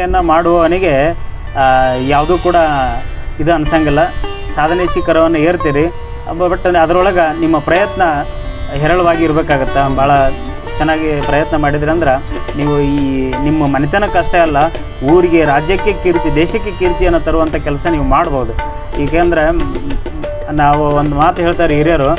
ಸಾಧನೆಯನ್ನು ಮಾಡುವವನಿಗೆ ಯಾವುದೂ ಕೂಡ ಇದು ಅನ್ಸಂಗಿಲ್ಲ. ಸಾಧನೆ ಶಿಖರವನ್ನು ಏರ್ತೀರಿ. ಬಟ್ ಅದರೊಳಗೆ ನಿಮ್ಮ ಪ್ರಯತ್ನ ಹೇರಳವಾಗಿ ಇರಬೇಕಾಗತ್ತೆ ಭಾಳ ಚೆನ್ನಾಗಿ ಪ್ರಯತ್ನ ಮಾಡಿದ್ರಿ ಅಂದ್ರೆ ನೀವು ಈ ನಿಮ್ಮ ಮನೆತನಕ್ಕೆ ಅಷ್ಟೇ ಅಲ್ಲ, ಊರಿಗೆ, ರಾಜ್ಯಕ್ಕೆ ಕೀರ್ತಿ, ದೇಶಕ್ಕೆ ಕೀರ್ತಿಯನ್ನು ತರುವಂಥ ಕೆಲಸ ನೀವು ಮಾಡ್ಬೋದು. ಏಕೆಂದ್ರೆ, ನಾವು ಒಂದು ಮಾತು ಹೇಳ್ತಾರೆ ಹಿರಿಯರು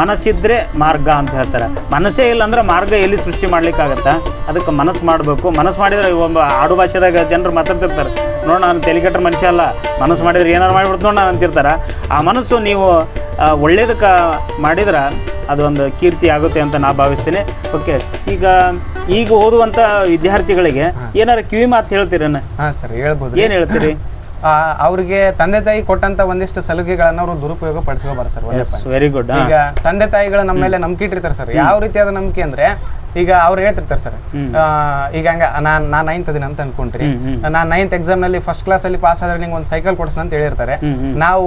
ಮನಸ್ಸಿದ್ರೆ ಮಾರ್ಗ ಅಂತ ಹೇಳ್ತಾರೆ. ಮನಸ್ಸೇ ಇಲ್ಲ ಅಂದ್ರೆ ಮಾರ್ಗ ಎಲ್ಲಿ ಸೃಷ್ಟಿ ಮಾಡ್ಲಿಕ್ಕಾಗತ್ತೆ? ಅದಕ್ಕೆ ಮನಸ್ಸು ಮಾಡಬೇಕು. ಮನಸ್ಸು ಮಾಡಿದ್ರೆ ಒಬ್ಬ ಆಡು ಭಾಷೆದಾಗ ಜನರು ಮಾತಾಡ್ತಿರ್ತಾರೆ. ನೋಡ ನಾನು ತೆಲಿಕಟ್ಟ ಮನುಷ್ಯ ಅಲ್ಲ. ಮನಸ್ಸು ಮಾಡಿದ್ರೆ ಏನಾರು ಮಾಡಿಬಿಡ್ತು ನೋಡ ಅಂತಿರ್ತಾರೆ. ಆ ಮನಸ್ಸು ನೀವು ಒಳ್ಳೇದಕ್ಕೆ ಮಾಡಿದ್ರೆ ಅದೊಂದು ಕೀರ್ತಿ ಆಗುತ್ತೆ ಅಂತ ನಾ ಭಾವಿಸ್ತೀನಿ. ಓಕೆ ಈಗ ಈಗ ಓದುವಂಥ ವಿದ್ಯಾರ್ಥಿಗಳಿಗೆ ಏನಾರು ಕಿವಿ ಮಾತು ಹೇಳ್ತೀರೇನು? ಹಾಂ ಸರ್ ಹೇಳ್ಬೋದು. ಏನು ಹೇಳ್ತೀರಿ? ಅವ್ರಿಗೆ ತಂದೆ ತಾಯಿ ಕೊಟ್ಟಂತ ಒಂದಿಷ್ಟು ಸಲುಗೆಗಳನ್ನ ಅವರು ದುರುಪಯೋಗ ಪಡಿಸ್ಕೋಬಾರ ಸರ್ ವೆರಿ ಗುಡ್ ಈಗ ತಂದೆ ತಾಯಿಗಳು ನಮ್ಮ ಮೇಲೆ ನಂಬಿಕೆ ಇಟ್ಟಿರ್ತಾರೆ ಸರ್. ಯಾವ ರೀತಿಯಾದ ನಂಬಿಕೆ ಅಂದ್ರೆ ಈಗ ಅವ್ರು ಹೇಳ್ತಿರ್ತಾರೆ ಸರ್ ಈಗ ಹಂಗ ನಾನ್ ನಾನ್ ನೈನ್ತ್ ದಿನ ಅಂತ ಅನ್ಕೊಂಡ್ರಿ. ನಾನ್ ನೈನ್ತ್ ಎಕ್ಸಾಮ್ನಲ್ಲಿ ಫಸ್ಟ್ ಕ್ಲಾಸ್ ಅಲ್ಲಿ ಪಾಸ್ ಆದ್ರೆ ನಿಂಗೆ ಒಂದು ಸೈಕಲ್ ಕೊಡ್ಸ ಅಂತ ಹೇಳಿರ್ತಾರೆ. ನಾವು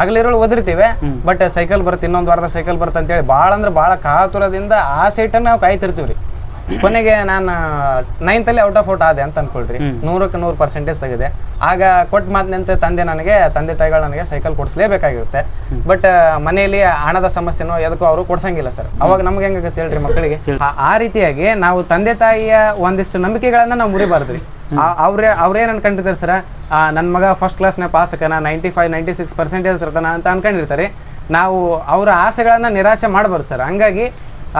ಹಗಲಿರೋಳು ಓದಿರ್ತೀವಿ ಬಟ್ ಸೈಕಲ್ ಬರುತ್ತೆ ಇನ್ನೊಂದು ವಾರದ ಸೈಕಲ್ ಬರುತ್ತೆ ಅಂತೇಳಿ ಭಾಳ ಅಂದ್ರೆ ಬಹಳ ಕಾತುರದಿಂದ ಆ ಸೈಟ್ ನಾವು ಕಾಯ್ತಿರ್ತೀವಿ ರೀ ಕೊನೆಗೆ ನಾನು ನೈನ್ತಲ್ಲಿ ಔಟ್ ಆಫ್ ಔಟ್ ಆದೆ ಅಂತ ಅನ್ಕೊಳ್ರಿ. ನೂರಕ್ಕೆ ನೂರು ಪರ್ಸೆಂಟೇಜ್ ತೆಗೆದೆ. ಆಗ ಕೊಟ್ಟ ಮಾತಿನಂತೆ ತಂದೆ ನನಗೆ ತಂದೆ ತಾಯಿಗಳು ನನಗೆ ಸೈಕಲ್ ಕೊಡಿಸ್ಲೇಬೇಕಾಗಿರುತ್ತೆ. ಬಟ್ ಮನೆಯಲ್ಲಿ ಹಣದ ಸಮಸ್ಯೆನೋ ಎದಕ್ಕೂ ಅವರು ಕೊಡ್ಸಂಗಿಲ್ಲ ಸರ್ ಅವಾಗ ನಮ್ಗೆ ಹೆಂಗಾಗತ್ತೆ ಹೇಳ್ರಿ ಮಕ್ಕಳಿಗೆ? ಆ- ರೀತಿಯಾಗಿ ನಾವು ತಂದೆ ತಾಯಿಯ ಒಂದಿಷ್ಟು ನಂಬಿಕೆಗಳನ್ನ ನಾವು ಮುರಿಬಾರ್ದ್ರಿ. ಅವ್ರೇ ಅವ್ರೇನು ಅನ್ಕೊಂಡಿರ್ತಾರೆ ಸರ್ ನನ್ನ ಮಗ ಫಸ್ಟ್ ಕ್ಲಾಸ್ನ pass ಆಕನ ninety five ninety six percentage ಇರ್ತಾನ ಅಂತ ಅನ್ಕೊಂಡಿರ್ತಾರೆ. ನಾವು ಅವರ ಆಸೆಗಳನ್ನ ನಿರಾಶೆ ಮಾಡಬಾರ್ದು ಸರ್ ಹಂಗಾಗಿ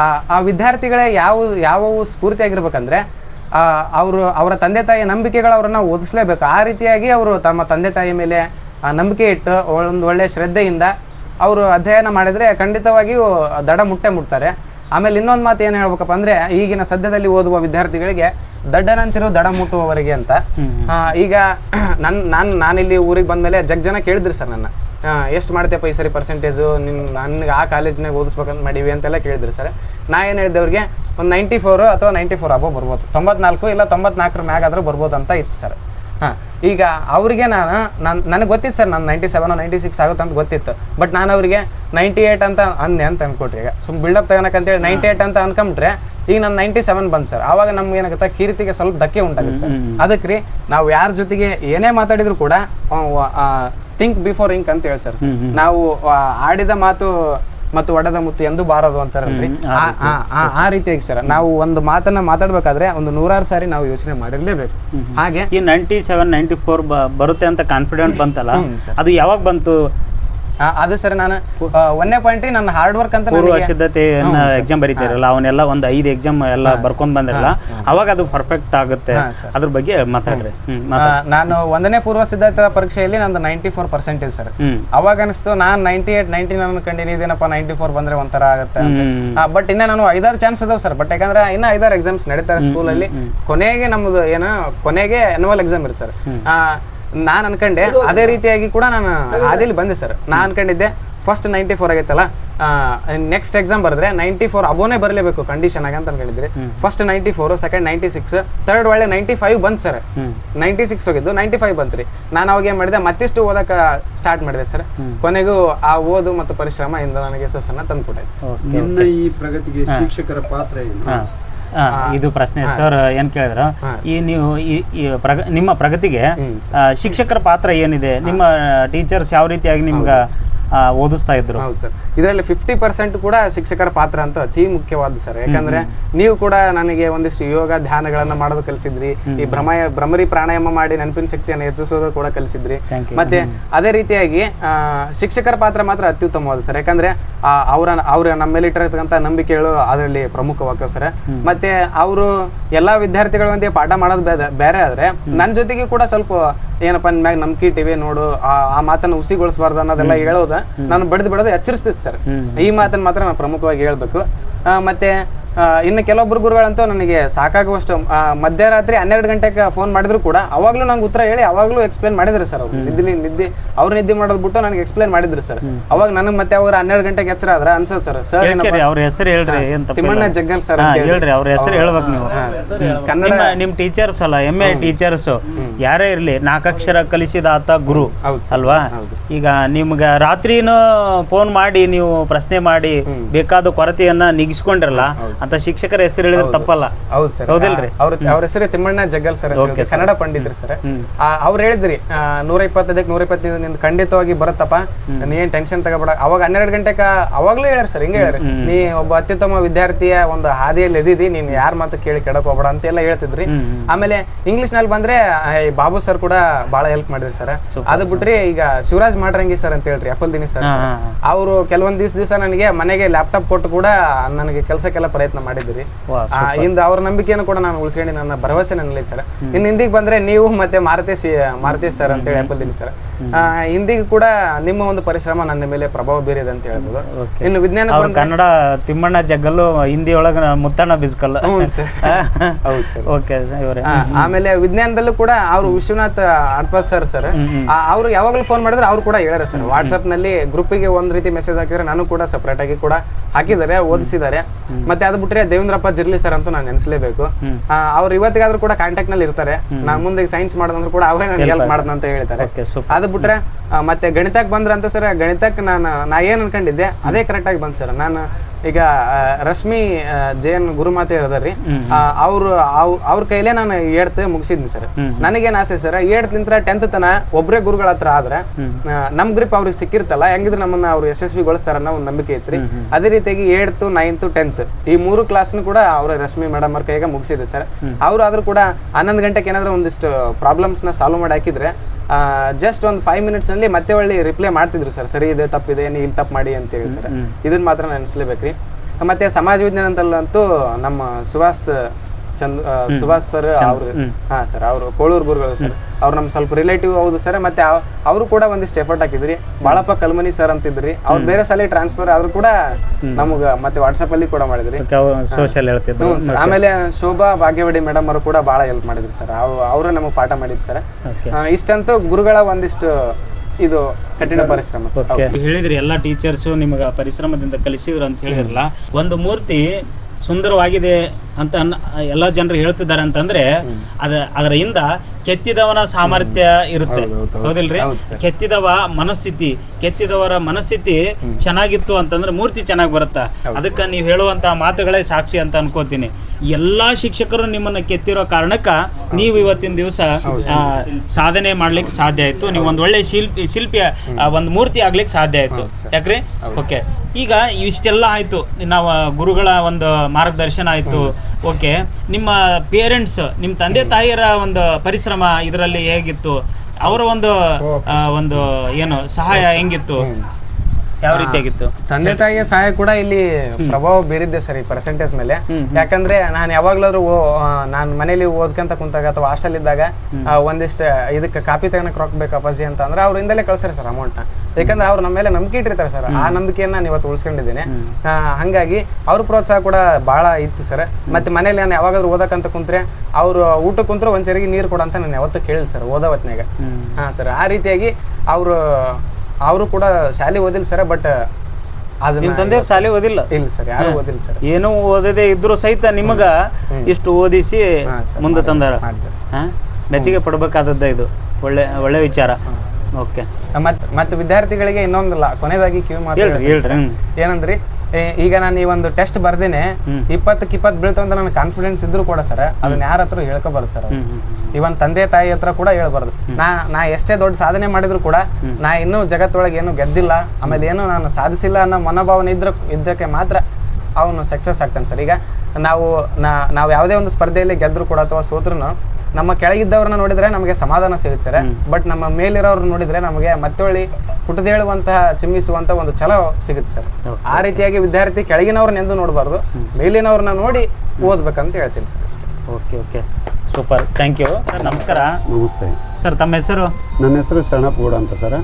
ಆ ಆ ವಿದ್ಯಾರ್ಥಿಗಳೇ ಯಾವ ಯಾವವು ಸ್ಫೂರ್ತಿಯಾಗಿರ್ಬೇಕಂದ್ರೆ ಅವರು ಅವರ ತಂದೆ ತಾಯಿಯ ನಂಬಿಕೆಗಳು ಅವರನ್ನ ಓದಿಸ್ಲೇಬೇಕು. ಆ ರೀತಿಯಾಗಿ ಅವರು ತಮ್ಮ ತಂದೆ ತಾಯಿ ಮೇಲೆ ನಂಬಿಕೆ ಇಟ್ಟು ಒಂದು ಒಳ್ಳೆಯ ಶ್ರದ್ಧೆಯಿಂದ ಅವರು ಅಧ್ಯಯನ ಮಾಡಿದರೆ ಖಂಡಿತವಾಗಿಯೂ ದಡ ಮುಟ್ಟೆ ಮುಟ್ತಾರೆ. ಆಮೇಲೆ ಇನ್ನೊಂದು ಮಾತು ಏನು ಹೇಳ್ಬೇಕಪ್ಪ ಅಂದರೆ ಈಗಿನ ಸದ್ಯದಲ್ಲಿ ಓದುವ ವಿದ್ಯಾರ್ಥಿಗಳಿಗೆ ದಡ್ಡನಂತಿರೋ ದಡ ಮುಟ್ಟುವವರಿಗೆ ಅಂತ. ಈಗ ನನ್ನ ನಾನು ನಾನಿಲ್ಲಿ ಊರಿಗೆ ಬಂದಮೇಲೆ ಜಗ್ ಜನ ಕೇಳಿದ್ರಿ ಸರ್ ನನ್ನ. ಎಷ್ಟು ಮಾಡ್ತೀಯಪ್ಪ ಈ ಸರಿ ಪರ್ಸೆಂಟೇಜು ನಿನ್ನ ನನಗೆ ಆ ಕಾಲೇಜ್ನಾಗ ಓದಿಸ್ಬೇಕಂತ ಮಾಡೀವಿ ಅಂತೆಲ್ಲ ಕೇಳಿದ್ರು ಸರ್. ನಾ ಏನು ಹೇಳಿದೆ ಅವ್ರಿಗೆ ಒಂದು ನೈಂಟಿ ಫೋರು ಅಥವಾ ನೈಂಟಿ ಫೋರ್ ಅಬೋ ಬರ್ಬೋದು. ತೊಂಬತ್ನಾಲ್ಕು ಇಲ್ಲ ತೊಂಬತ್ನಾಲ್ಕರ ಮ್ಯಾಗ ಆದರೂ ಬರ್ಬೋದು ಅಂತ ಇತ್ತು ಸರ್. ಹಾಂ ಈಗ ಅವರಿಗೆ ನಾನು ನನ್ನ ನನಗೆ ಗೊತ್ತಿತ್ತು ಸರ್ ನಾನು ನೈಂಟಿ ಸೆವೆನ್ ನೈಂಟಿ ಸಿಕ್ಸ್ ಆಗುತ್ತೆ ಅಂತ ಗೊತ್ತಿತ್ತು. ಬಟ್ ನಾನು ಅವರಿಗೆ ನೈಂಟಿ ಏಯ್ಟ್ ಅಂತ ಅಂದೆ ಅಂತ ಅಂದ್ಕೊಟ್ರಿ ಈಗ. ಸುಮ್ ಬಿಲ್ಡಪ್ ತಗೋಣಕ್ಕಂತೇಳಿ ನೈಂಟಿ ಏಯ್ಟ್ ಅಂತ ಅನ್ಕೊಂಬಿಟ್ರೆ ಈಗ ನಾನು ನೈಂಟಿ ಸೆವೆನ್ ಬಂದು ಸರ್. ಆವಾಗ ನಮ್ಗೆ ಏನಾಗುತ್ತೆ ಕೀರ್ತಿಗೆ ಸ್ವಲ್ಪ ಧಕ್ಕೆ ಉಂಟಾಗುತ್ತೆ ಸರ್. ಅದಕ್ಕೆ ರೀ ನಾವು ಯಾರ ಜೊತೆಗೆ ಏನೇ ಮಾತಾಡಿದ್ರು ಕೂಡ ಥಿಂಕ್ ಬಿಫೋರ್ ಇಂಕ್ ಅಂತ ಹೇಳಿ ಸರ್ ನಾವು ಆಡಿದ ಮಾತು ಮತ್ತು ಒಡೆದ ಮುತ್ತು ಎಂದು ಬಾರದು ಅಂತಾರಲ್ರಿ? ಆ- ಆ- ಆ- ಆ ರೀತಿಯಾಗಿ ಸರ್ ನಾವು ಒಂದು ಮಾತನ್ನ ಮಾತಾಡ್ಬೇಕಾದ್ರೆ ಒಂದು ನೂರಾರು ಸಾರಿ ನಾವು ಯೋಚನೆ ಮಾಡಿರ್ಲೇಬೇಕು. ಹಾಗೆ ಈ ನೈಂಟಿ ಸೆವೆನ್ ನೈಂಟಿ ಫೋರ್ ಬರುತ್ತೆ ಅಂತ ಕಾನ್ಫಿಡೆಂಟ್ ಬಂತಲ್ಲ? ಅದು ಯಾವಾಗ ಬಂತು? ಅದು ಸರ್ ನಾನು ಒಂದೇ ಒಂದನೇ ಪಾಯಿಂಟ್ ನನ್ನ ಹಾರ್ಡ್ ವರ್ಕ್ ಅಂತ ಪೂರ್ವ ಸಿದ್ಧತೆಯನ್ನ ಎಕ್ಸಾಮ್ ಬರೀತಾರಲ್ಲ ಅವನ್ನೆಲ್ಲ ಒಂದು ಐದು ಎಕ್ಸಾಮ್ ಎಲ್ಲ ಬರ್ಕೊಂಡ್ ಬಂದಿರಲ್ಲ ಅವಾಗ ಅದು ಪರ್ಫೆಕ್ಟ್ ಆಗುತ್ತೆ. ಅದ್ರ ಬಗ್ಗೆ ಮಾತಾಡ್ರಿ. ನಾನು ಒಂದನೇ ಪೂರ್ವ ಸಿದ್ಧತಾ ಪರೀಕ್ಷೆಯಲ್ಲಿ ನಂದು ನೈಂಟಿ ಫೋರ್ ಪರ್ಸೆಂಟೇಜ್ ಸರ್. ಅವಾಗ ಅನಿಸ್ತು ನಾನು ನೈಂಟಿ ಏಟ್ ನೈಂಟಿ ನನ್ನ ಕಂಡಿನಿ ಇದೇನಪ್ಪ ನೈಂಟಿ ಫೋರ್ ಬಂದ್ರೆ ಒಂಥರ ಆಗುತ್ತೆ ಬಟ್ ಇನ್ನ ನಾನು ಐದಾರು ಚಾನ್ಸ್ ಇದಾವೆ ಸರ್. ಬಟ್ ಯಾಕಂದ್ರೆ ಇನ್ನ ಐದಾರು ಎಕ್ಸಾಮ್ಸ್ ನಡೀತಾರೆ ಸ್ಕೂಲಲ್ಲಿ ಕೊನೆಗೆ ನಮ್ದು ಏನೋ ಕೊನೆಗೆ ಅನ್ಯುವಲ್ ಎಕ್ಸಾಮ್ ಇರುತ್ತೆ ಸರ್. ನಾನು ಅನ್ಕೊಂಡೆ ಅದೇ ರೀತಿಯಾಗಿ ಕೂಡ ನಾನು ಹಾದಿಲಿ ಬಂದೆ ಸರ್. ನಾನು ಅನ್ಕೊಂಡಿದ್ದೆ ಫಸ್ಟ್ ನೈಂಟಿ ಫೋರ್ ಆಗೈತಲ್ಲ ನೆಕ್ಸ್ಟ್ ಎಕ್ಸಾಮ್ ಬರೆದ್ರೆ ನೈಂಟಿ ಫೋರ್ ಅಬೋನೇ ಬರಲೇಬೇಕು ಕಂಡೀಷನ್ ಆಗಿ ಅಂತ ಅನ್ಕೊಂಡಿದ್ರಿ. First ninety four second ninety six third ಒಳ್ಳೆ ನೈಂಟಿ ಫೈವ್ ಬಂತು ಸರ್. ನೈಂಟಿ ಸಿಕ್ಸ್ ಹೋಗಿದ್ದು ನೈಂಟಿ ಫೈವ್ ಬಂತ್ರಿ. ನಾನು ಅವಾಗ ಏನು ಮಾಡಿದೆ ಮತ್ತಿಷ್ಟು ಓದಕ್ಕೆ ಸ್ಟಾರ್ಟ್ ಮಾಡಿದೆ ಸರ್. ಕೊನೆಗೂ ಆ ಓದು ಮತ್ತು ಪರಿಶ್ರಮ ಇಂದ ನನಗೆ ಯಶಸ್ಸನ್ನ ತಂದ್ಕೊಟ್ಟೈತೆ ನಿನ್ನ ಈ ಪ್ರಗತಿಗೆ ಶಿಕ್ಷಕರ ಪಾತ್ರ ಏನು? ಇದು ಪ್ರಶ್ನೆ. ಸರ್ ಏನ್ ಕೇಳಿದ್ರು? ಈ ನೀವು ಈ- ಪ್ರಗ ನಿಮ್ಮ ಪ್ರಗತಿಗೆ ಶಿಕ್ಷಕರ ಪಾತ್ರ ಏನಿದೆ? ನಿಮ್ಮ ಟೀಚರ್ಸ್ ಯಾವ ರೀತಿಯಾಗಿ ನಿಮ್ಗೆ ಓದಿಸ್ತಾ ಇದ್ರು. ಹೌದು ಸರ್. ಇದರಲ್ಲಿ ಫಿಫ್ಟಿ ಪರ್ಸೆಂಟ್ ಕೂಡ ಶಿಕ್ಷಕರ ಪಾತ್ರ ಅಂತ ಅತಿ ಮುಖ್ಯವಾದ ಸರ್. ಯಾಕಂದ್ರೆ ನೀವು ಕೂಡ ನನಗೆ ಒಂದಿಷ್ಟು ಯೋಗ ಧ್ಯಾನಗಳನ್ನ ಮಾಡೋದು ಕಲಿಸಿದ್ರಿ. ಈ ಭ್ರಮಯ ಭ್ರಮರಿ ಪ್ರಾಣಾಯಾಮ ಮಾಡಿ ನೆನಪಿನ ಶಕ್ತಿಯನ್ನು ಹೆಚ್ಚಿಸೋದು ಕೂಡ ಕಲಿಸಿದ್ರಿ. ಮತ್ತೆ ಅದೇ ರೀತಿಯಾಗಿ ಶಿಕ್ಷಕರ ಪಾತ್ರ ಮಾತ್ರ ಅತ್ಯುತ್ತಮವಾದ ಸರ್. ಯಾಕಂದ್ರೆ ಅವರ ಅವ್ರ ನಮ್ಮ ಮೇಲೆ ಇಟ್ಟಿರತಕ್ಕಂಥ ನಂಬಿಕೆಗಳು ಅದರಲ್ಲಿ ಪ್ರಮುಖವಾಗ್ತವೆ ಸರ್. ಮತ್ತೆ ಅವರು ಎಲ್ಲಾ ವಿದ್ಯಾರ್ಥಿಗಳೊಂದಿಗೆ ಪಾಠ ಮಾಡೋದು ಬೇರೆ- ಆದ್ರೆ ನನ್ನ ಜೊತೆಗೆ ಕೂಡ ಸ್ವಲ್ಪ ಏನಪ್ಪ ಮ್ಯಾಗ ನಂಬಿಕೆ ಇಟ್ಟಿವಿ ನೋಡು ಆ ಮಾತನ್ನು ಮಾತನ್ನ ಹುಸಿಗೊಳಿಸಬಾರ್ದು ಅನ್ನೋದೆಲ್ಲ ಹೇಳೋದ. ನಾನು ಬಡ್ದು ಬಡ್ದು ಎಚ್ಚರಿಸ್ತಿತ್ತು ಸರ್. ಈ ಮಾತನ್ನ ಮಾತ್ರ ನಾನು ಪ್ರಮುಖವಾಗಿ ಹೇಳ್ಬೇಕು. ಆ, ಮತ್ತೆ ಇನ್ನು ಕೆಲವೊಬ್ಬರು ಗುರುಗಳಂತೂ ನನಗೆ ಸಾಕಾಗುವಷ್ಟು ಆ, ಮಧ್ಯರಾತ್ರಿ ಹನ್ನೆರಡು ಗಂಟೆಗೆ ಫೋನ್ ಮಾಡಿದ್ರು ಕೂಡ ಅವಾಗಲೂ ನಂಗೆ ಉತ್ತರ ಹೇಳಿ ಅವಾಗಲೂ ಎಕ್ಸ್ಪ್ಲೇನ್ ಮಾಡಿದ್ರು ಸರ್ ಅವ್ರು. ನಿದ್ದೆ ನಿದ್ದೆ ಅವ್ರು ನಿದ್ದೆ ಮಾಡೋದು ಬಿಟ್ಟು ನನಗೆ ಎಕ್ಸ್ಪ್ಲೇನ್ ಮಾಡಿದ್ರು ಸರ್ ಅವಾಗ ನನಗೆ ಮತ್ತೆ ಅವ್ರು ಹನ್ನೆರಡು ಗಂಟೆಗೆ ಎಚ್ಚರ ಆದ್ರೆ ಅನ್ಸೋದು ಸರ್ ಸರ್ ಅವ್ರ ಹೆಸರು ಹೇಳ್ರಿ. ತಿಮ್ಮಣ್ಣ ಜಗ್ಗಲ್ ಸರ್. ಹೇಳ್ರಿ ಅವ್ರ ಹೆಸರು ಹೇಳ್ಬೇಕು ನೀವು. ಕನ್ನಡ ನಿಮ್ಮ ನಿಮ್ ಟೀಚರ್ಸ್ ಅಲ್ಲ ಎಂ ಎ ಟೀಚರ್ಸ್ ಯಾರೇ ಇರ್ಲಿ ನಾಲ್ಕಕ್ಷರ ಕಲಿಸಿದ ಆತ ಗುರು ಅಲ್ವಾ? ಈಗ ನಿಮ್ಗೆ ರಾತ್ರಿನೂ ಫೋನ್ ಮಾಡಿ ನೀವು ಪ್ರಶ್ನೆ ಮಾಡಿ ಬೇಕಾದ ಕೊರತೆಯನ್ನ ನಿಗಿಸ್ಕೊಂಡಿರಲ್ಲ ಅಂತ ಶಿಕ್ಷಕರ ಹೆಸರು ಹೇಳಿದ್ರೆ ತಪ್ಪಲ್ಲ. ಹೌದು ಸರ್. ಹೌದಿಲ್ರಿ? ಅವ್ರ ಅವ್ರ ಹೆಸರು ತಿಮ್ಮಣ್ಣ ಜಗ್ಗಲ್ ಸರ್ ಅಂತ ಕನ್ನಡ ಪಂಡಿತರು ಸರ್. ಅವ್ರು ಹೇಳಿದ್ರಿ ನೂರ ಇಪ್ಪತ್ತೈದಕ್ಕೆ ನೂರ ಇಪ್ಪತ್ತೈದು ನಿಂದ ಖಂಡಿತವಾಗಿ ಬರುತ್ತಪ್ಪ. ನೀ ಏನ್ ಟೆನ್ಷನ್ ತಗೋಬೇಡ. ಅವಾಗ ಹನ್ನೆರಡು ಗಂಟೆಕ ಅವಾಗ್ಲೂ ಹೇಳ್ಯಾರ ಸರ್ ಹಿಂಗೆ ಹೇಳ್ರಿ ನೀ ಒಬ್ಬ ಅತ್ಯುತ್ತಮ ವಿದ್ಯಾರ್ಥಿಯ ಒಂದು ಹಾದಿಯಲ್ಲಿ ಎದಿದಿ ನೀನ್ ಯಾರ ಮಾತು ಕೇಳಿ ಕೆಡಕ್ ಹೋಗ್ಬೇಡ ಅಂತೆಲ್ಲ ಹೇಳ್ತಿದ್ರಿ. ಆಮೇಲೆ ಇಂಗ್ಲಿಷ್ನಲ್ಲಿ ಬಂದ್ರೆ ಬಾಬು ಸರ್ ಕೂಡ ಬಹಳ ಹೆಲ್ಪ್ ಮಾಡಿದ್ರಿ ಸರ್. ಅದು ಬಿಟ್ರಿ ಈಗ ಶಿವರಾಜ್ ಮಾಡ್ರಂಗಿ ಸರ್ ಅಂತ ಹೇಳ್ರಿ ಅಪ್ಪಲ್ ದಿನಿ ಸರ್ ಅವರು ಕೆಲವೊಂದ್ ದಿವಸ ದಿವಸ ನನಗೆ ಮನೆಗೆ ಲ್ಯಾಪ್ಟಾಪ್ ಕೊಟ್ಟು ಕೂಡ ನನಗೆ ಕೆಲಸಕ್ಕೆಲ್ಲ ಪ್ರಯತ್ನ ಮಾಡಿದ್ರಿ ವಾ, ಆ, ಇಂದ ಅವ್ರ ನಂಬಿಕೆಯನ್ನು ಕೂಡ ನಾನು ಉಳಿಸ್ಕೊಂಡು ನನ್ನ ಭರವಸೆ ನನ್ನಲ್ಲಿ ಸರ್. ಇನ್ನು ಹಿಂದಿಗೆ ಬಂದ್ರೆ ನೀವು ಮತ್ತೆ ಮಾರುತಿ ಸಿ ಮಾರುತಿ ಸರ್ ಅಂತೇಳಿ ಹೇಳ್ಕೊಳ್ತೀನಿ ಸರ್. ಹಿಂದಿಗೆ ಕೂಡ ನಿಮ್ಮ ಒಂದು ಪರಿಶ್ರಮ ನನ್ನ ಮೇಲೆ ಪ್ರಭಾವ ಬೀರಿದೆ ಅಂತ ಹೇಳ್ಬೋದು. ಇನ್ನು ವಿಜ್ಞಾನ ಕನ್ನಡ ತಿಮ್ಮಣ್ಣ ಜಗ್ಗಲ್ಲು ಹಿಂದಿ ಒಳಗ ಮುತ್ತಣ್ಣ ಬಿಸ್ಕಲ್ಲ. ಹೌದು ಸರ್. ಓಕೆ ಆಮೇಲೆ ವಿಜ್ಞಾನದಲ್ಲೂ ಕೂಡ ಅವರು ವಿಶ್ವನಾಥ್ ಅಡ್ಪಾಸ್ ಸರ್ ಸರ್. ಅವ್ರು ಯಾವಾಗಲೂ ಫೋನ್ ಮಾಡಿದ್ರೆ ಅವ್ರು ಕೂಡ ಹೇಳ್ಯಾರ ಸರ್. ವಾಟ್ಸ್ಆಪ್ನಲ್ಲಿ ಗ್ರೂಪಿಗೆ ಒಂದ್ ರೀತಿ ಮೆಸೇಜ್ ಹಾಕಿದ್ರೆ ನಾನು ಕೂಡ ಸಪರೇಟ್ ಆಗಿ ಕೂಡ ಹಾಕಿದ್ದಾರೆ ಓದಿಸಿದ್ದಾರೆ. ಮತ್ತೆ ಅದು ಬಿಟ್ರೆ ದೇವೇಂದ್ರಪ್ಪ ಜಿರ್ಲಿ ಸರ್ ಅಂತೂ ನಾನು ನೆನೆಸಲೇಬೇಕು. ಅವ್ರು ಇವತ್ತಿಗಾದ್ರೂ ಕೂಡ ಕಾಂಟ್ಯಾಕ್ಟ್ನಲ್ಲಿ ಇರ್ತಾರೆ. ನಾನು ಮುಂದೆ ಸೈನ್ಸ್ ಮಾಡೋದಂದ್ರೂ ಕೂಡ ಅವರೇ ನನಗೆ ಹೆಲ್ಪ್ ಮಾಡ್ದ ಅಂತ ಹೇಳ್ತಾರೆ. ಅದು ಬಿಟ್ರೆ ಮತ್ತೆ ಗಣಿತಕ್ಕೆ ಬಂದ್ರಂತ ಅಂತ ಸರ್ ಗಣಿತಕ್ಕೆ ನಾನು ನಾ ಏನ್ ಅನ್ಕೊಂಡಿದ್ದೆ ಅದೇ ಕರೆಕ್ಟ್ ಆಗಿ ಬಂದ್ ಸರ್ ನಾನು ಈಗ ರಶ್ಮಿ ಜೇನ್ ಗುರುಮಾತೆ ಇರದ್ರಿ. ಅವ್ರು ಅವ್ರ ಕೈಲೇ ನಾನು ಏಡ್ತ್ ಮುಗಿಸಿದ್ನಿ ಸರ್. ನನಗೇನ್ ಆಸೆ ಸರ್ ಏಡ್ತ್ಲಿಂತ ಟೆಂತ್ ತನ ಒಬ್ರೇ ಗುರುಗಳ ಹತ್ರ ಆದ್ರೆ ನಮ್ ಗ್ರಿಪ್ ಅವ್ರಿಗೆ ಸಿಕ್ಕಿರ್ತಲ್ಲ ಹೆಂಗಿದ್ರೆ ನಮ್ಮನ್ನ ಅವ್ರು ಯಶಸ್ವಿಗೊಳಿಸ್ತಾರ ಅನ್ನೋ ಒಂದು ನಂಬಿಕೆ ಐತ್ರಿ. ಅದೇ ರೀತಿಯಾಗಿ ಏಡ್ತು ನೈನ್ತ್ ಟೆಂತ್ ಈ ಮೂರು ಕ್ಲಾಸ್ನು ಕೂಡ ಅವ್ರ ರಶ್ಮಿ ಮೇಡಮ್ ಅವ್ರ ಕೈಗೆ ಮುಗಿಸಿದೆ ಸರ್. ಅವ್ರು ಆದ್ರೂ ಕೂಡ ಹನ್ನೊಂದು ಗಂಟೆಗೆ ಏನಾದ್ರೂ ಒಂದಿಷ್ಟು ಪ್ರಾಬ್ಲಮ್ಸ್ನ ಸಾಲ್ವ್ ಮಾಡಿ ಹಾಕಿದ್ರೆ ಜಸ್ಟ್ ಒಂದು ಫೈವ್ ಮಿನಿಟ್ಸ್ನಲ್ಲಿ ಮತ್ತೆ ಒಳ್ಳೆ ರಿಪ್ಲೈ ಮಾಡ್ತಿದ್ರು ಸರ್. ಸರಿ ಇದೆ ತಪ್ಪಿದೆ ನೀವು ಇಲ್ಲಿ ತಪ್ಪು ಮಾಡಿ ಅಂತ ಹೇಳಿ ಸರ್ ಇದನ್ನ ಮಾತ್ರ ನೆನೆಸ್ಲೇಬೇಕ್ರಿ. ಮತ್ತೆ ಸಮಾಜ ವಿಜ್ಞಾನದಲ್ಲಂತೂ ನಮ್ಮ ಸುಭಾಷ್ ಚಂದ್ ಸುಭಾಷ್ ಸರ್ ಅವ್ರ ಹಾ ಸರ್ ಅವರು ಕೋಳೂರು ಗುರುಗಳು ಸರ್. ಅವ್ರು ನಮ್ಮ ಸ್ವಲ್ಪ ರಿಲೇಟಿವ್ ಹೌದು ಸರ್ ಮತ್ತೆ ಅವ್- ಅವರು ಕೂಡ ಒಂದಿಷ್ಟು ಎಫರ್ಟ್ ಹಾಕಿದ್ರಿ. ಬಾಳಪ್ಪ ಕಲ್ಮನಿ ಸರ್ ಅಂತಿದ್ರಿ. ಅವ್ರು ಬೇರೆ ಸಲ ಟ್ರಾನ್ಸ್ಫರ್ ಆದ್ರೂ ಕೂಡ ನಮಗ ಮತ್ತೆ ವಾಟ್ಸಪ್ ಅಲ್ಲಿ ಕೂಡ ಮಾಡಿದ್ರಿ. ಸರ್. ಆಮೇಲೆ ಶೋಭಾ ಭಾಗ್ಯವಡಿ ಮೇಡಮ್ ಅವರು ಕೂಡ ಭಾಳ ಹೆಲ್ಪ್ ಮಾಡಿದ್ರಿ ಸರ್. ಅವರು ನಮಗೆ ಪಾಠ ಮಾಡಿದ್ರು ಸರ್. ಇಷ್ಟಂತೂ ಗುರುಗಳ ಒಂದಿಷ್ಟು ಇದು ಕಠಿಣ ಪರಿಶ್ರಮ ಸರ್. ಓಕೆ ಹೇಳಿದ್ರಿ ಎಲ್ಲಾ ಟೀಚರ್ಸ್ ನಿಮಗೆ ಪರಿಶ್ರಮದಿಂದ ಕಲಿಸಿದ್ರು ಅಂತ ಹೇಳಿದ್ರಲ್ಲ ಒಂದು ಮೂರ್ತಿ ಸುಂದರವಾಗಿದೆ ಅಂತ ಅನ್ನ ಎಲ್ಲ ಜನರು ಹೇಳ್ತಿದ್ದಾರೆ ಅಂತಂದ್ರೆ ಅದ ಅದರ ಹಿಂದ ಕೆತ್ತಿದವನ ಸಾಮರ್ಥ್ಯ ಇರುತ್ತೆ. ಹೌದಿಲ್ರಿ? ಕೆತ್ತಿದವ ಮನಸ್ಥಿತಿ ಕೆತ್ತಿದವರ ಮನಸ್ಥಿತಿ ಚೆನ್ನಾಗಿತ್ತು ಅಂತಂದ್ರೆ ಮೂರ್ತಿ ಚೆನ್ನಾಗಿ ಬರುತ್ತಾ? ಅದಕ್ಕೆ ನೀವು ಹೇಳುವಂತ ಮಾತುಗಳೇ ಸಾಕ್ಷಿ ಅಂತ ಅನ್ಕೋತೀನಿ. ಎಲ್ಲಾ ಶಿಕ್ಷಕರು ನಿಮ್ಮನ್ನ ಕೆತ್ತಿರೋ ಕಾರಣಕ್ಕ ನೀವು ಇವತ್ತಿನ ದಿವಸ ಸಾಧನೆ ಮಾಡ್ಲಿಕ್ಕೆ ಸಾಧ್ಯ ಆಯ್ತು. ನೀವು ಒಂದ್ ಒಳ್ಳೆ ಶಿಲ್ಪಿ ಶಿಲ್ಪಿಯ ಒಂದು ಮೂರ್ತಿ ಆಗ್ಲಿಕ್ಕೆ ಸಾಧ್ಯ ಆಯ್ತು. ಯಾಕ್ರಿ? ಓಕೆ. ಈಗ ಇಷ್ಟೆಲ್ಲ ಆಯ್ತು. ನಾವು ಗುರುಗಳ ಒಂದು ಮಾರ್ಗದರ್ಶನ ಆಯ್ತು. ಓಕೆ. ನಿಮ್ಮ ಪೇರೆಂಟ್ಸ್ ನಿಮ್ಮ ತಂದೆ ತಾಯಿಯರ ಒಂದು ಪರಿಶ್ರಮ ಇದರಲ್ಲಿ ಹೇಗಿತ್ತು? ಅವರ ಒಂದು ಒಂದು ಏನು ಸಹಾಯ ಹೆಂಗಿತ್ತು? ಯಾವ ರೀತಿಯಾಗಿತ್ತು ತಂದೆ ತಾಯಿಯ ಸಹಾಯ ಕೂಡ ಇಲ್ಲಿ ಪ್ರಭಾವ ಬೀರಿದ್ದೆ ಸರ್ ಈ ಪರ್ಸೆಂಟೇಜ್ ಮೇಲೆ. ಯಾಕಂದ್ರೆ ನಾನು ಯಾವಾಗ್ಲಾದ್ರೂ ನಾನು ಮನೇಲಿ ಓದ್ಕಂತ ಕುಂತಾಗ ಅಥವಾ ಹಾಸ್ಟೆಲ್ ಇದ್ದಾಗ ಒಂದಿಷ್ಟು ಇದಕ್ಕೆ ಕಾಪಿ ತಗೊಂಡ್ ರೊಕ್ಕ ಬೇಕು ಅಪ್ಪಾಜಿ ಅಂತ ಅಂದ್ರೆ ಅವ್ರಿಂದಲೇ ಕಳ್ಸರಿ ಸರ್ನ. ಯಾಕಂದ್ರೆ ಅವ್ರು ನಮ್ಮ ಮೇಲೆ ನಂಬಿಕೆ ಇಟ್ಟಿರ್ತಾರೆ ಸರ್. ಆ ನಂಬಿಕೆಯನ್ನ ನಾನು ಇವತ್ತು ಉಳಿಸ್ಕೊಂಡಿದ್ದೀನಿ. ಹಂಗಾಗಿ ಅವ್ರ ಪ್ರೋತ್ಸಾಹ ಕೂಡ ಬಹಳ ಇತ್ತು ಸರ್. ಮತ್ತೆ ಮನೇಲಿ ನಾನು ಯಾವಾಗಾದ್ರೂ ಓದಕ್ಕಂತ ಕುಂತ್ರೆ ಅವರು ಊಟ ಕುಂತ್ರೆ ಒಂದ್ ಸರಿಗೆ ನೀರು ಕೊಡಂತ ನಾನು ಯಾವತ್ತೂ ಕೇಳಿಲ್ಲ ಸರ್ ಓದೋ ಹೊತ್ನ್ಯಾಗ. ಹಾ ಸರ್. ಆ ರೀತಿಯಾಗಿ ಅವರು ಅವರು ಕೂಡ ಶಾಲೆ ಓದಿಲ್ಲ ಸರ್ ಬಟ್ ನಿಮ್ ತಂದೆಯವ್ರು ಶಾಲೆ ಓದಿಲ್ಲ? ಇಲ್ಲ ಸರ್ ಯಾರು ಓದಿಲ್ಲ ಸರ್. ಏನೂ ಓದದೆ ಇದ್ರು ಸಹಿತ ನಿಮಗ ಇಷ್ಟು ಓದಿಸಿ ಮುಂದೆ ತಂದಾರ. ಹಾ? ಮೆಚ್ಚುಗೆ ಪಡಬೇಕಾದದ್ದ ಇದು. ಒಳ್ಳೆ ಒಳ್ಳೆ ವಿಚಾರ. ಓಕೆ. ಮತ್ತೆ ಮತ್ತೆ ವಿದ್ಯಾರ್ಥಿಗಳಿಗೆ ಇನ್ನೊಂದಲ್ಲ ಕೊನೆಯದಾಗಿ ಕಿವಿ ಮಾತು ಹೇಳ್ರಿ ಹೇಳ್ತೀನಿ ಹೇಳ್ರಿ ಹ್ಮ್. ಏನಂದ್ರಿ? ಈಗ ನಾನು ಈ ಒಂದು ಟೆಸ್ಟ್ ಬರ್ದೇನೆ. ಇಪ್ಪತ್ತಕ್ಕೆ ಇಪ್ಪತ್ತು ಬೀಳ್ತು ಅಂತ ನನಗೆ ಕಾನ್ಫಿಡೆನ್ಸ್ ಇದ್ರು ಕೂಡ ಸರ್ ಅದನ್ನ ಯಾರ ಹತ್ರ ಹೇಳ್ಕೋಬಾರ್ದು ಸರ್ ಇವನ್ ತಂದೆ ತಾಯಿ ಹತ್ರ ಕೂಡ ಹೇಳ್ಬಾರ್ದು. ನಾ ನಾ ಎಷ್ಟೇ ದೊಡ್ಡ ಸಾಧನೆ ಮಾಡಿದ್ರು ಕೂಡ ನಾ ಇನ್ನೂ ಜಗತ್ತೊಳಗೆ ಏನು ಗೆದ್ದಿಲ್ಲ. ಆಮೇಲೆ ಏನು ನಾನು ಸಾಧಿಸಿಲ್ಲ ಅನ್ನೋ ಮನೋಭಾವನೆ ಇದ್ರ ಇದ್ದಕ್ಕೆ ಮಾತ್ರ ಅವನು ಸಕ್ಸಸ್ ಆಗ್ತಾನೆ ಸರ್. ಈಗ ನಾವು ನಾವು ಯಾವುದೇ ಒಂದು ಸ್ಪರ್ಧೆಯಲ್ಲಿ ಗೆದ್ರು ಕೂಡ ಅಥವಾ ಸೋತ್ರು ನಮ್ಮ ಕೆಳಗಿದ್ದವ್ರನ್ನ ನೋಡಿದ್ರೆ ನಮಗೆ ಸಮಾಧಾನ ಸಿಗುತ್ತೆ ಸರ್. ಬಟ್ ನಮ್ಮ ಮೇಲಿರೋರು ನೋಡಿದ್ರೆ ನಮಗೆ ಮತ್ತೊಳ್ಳಿ ಕುಟದೇಳುವಂತಹ ಚಿಮ್ಮಿಸುವಂತಹ ಒಂದು ಛಲ ಸಿಗುತ್ತೆ ಸರ್. ಆ ರೀತಿಯಾಗಿ ವಿದ್ಯಾರ್ಥಿ ಕೆಳಗಿನವ್ರನ್ನ ಎಂದು ನೋಡಬಾರ್ದು. ಮೇಲಿನವ್ರನ್ನ ನೋಡಿ ಓದ್ಬೇಕಂತ ಹೇಳ್ತೀನಿ ಸರ್ ಅಷ್ಟೇ. Okay okay super. Thank you ನಮಸ್ಕಾರ. ನಮಸ್ತೆ. ಸರ್ ತಮ್ಮ ಹೆಸರು? ನನ್ನ ಹೆಸರು ಶರಣಪ್ಪ ಗೌಡ ಅಂತ ಸರ್.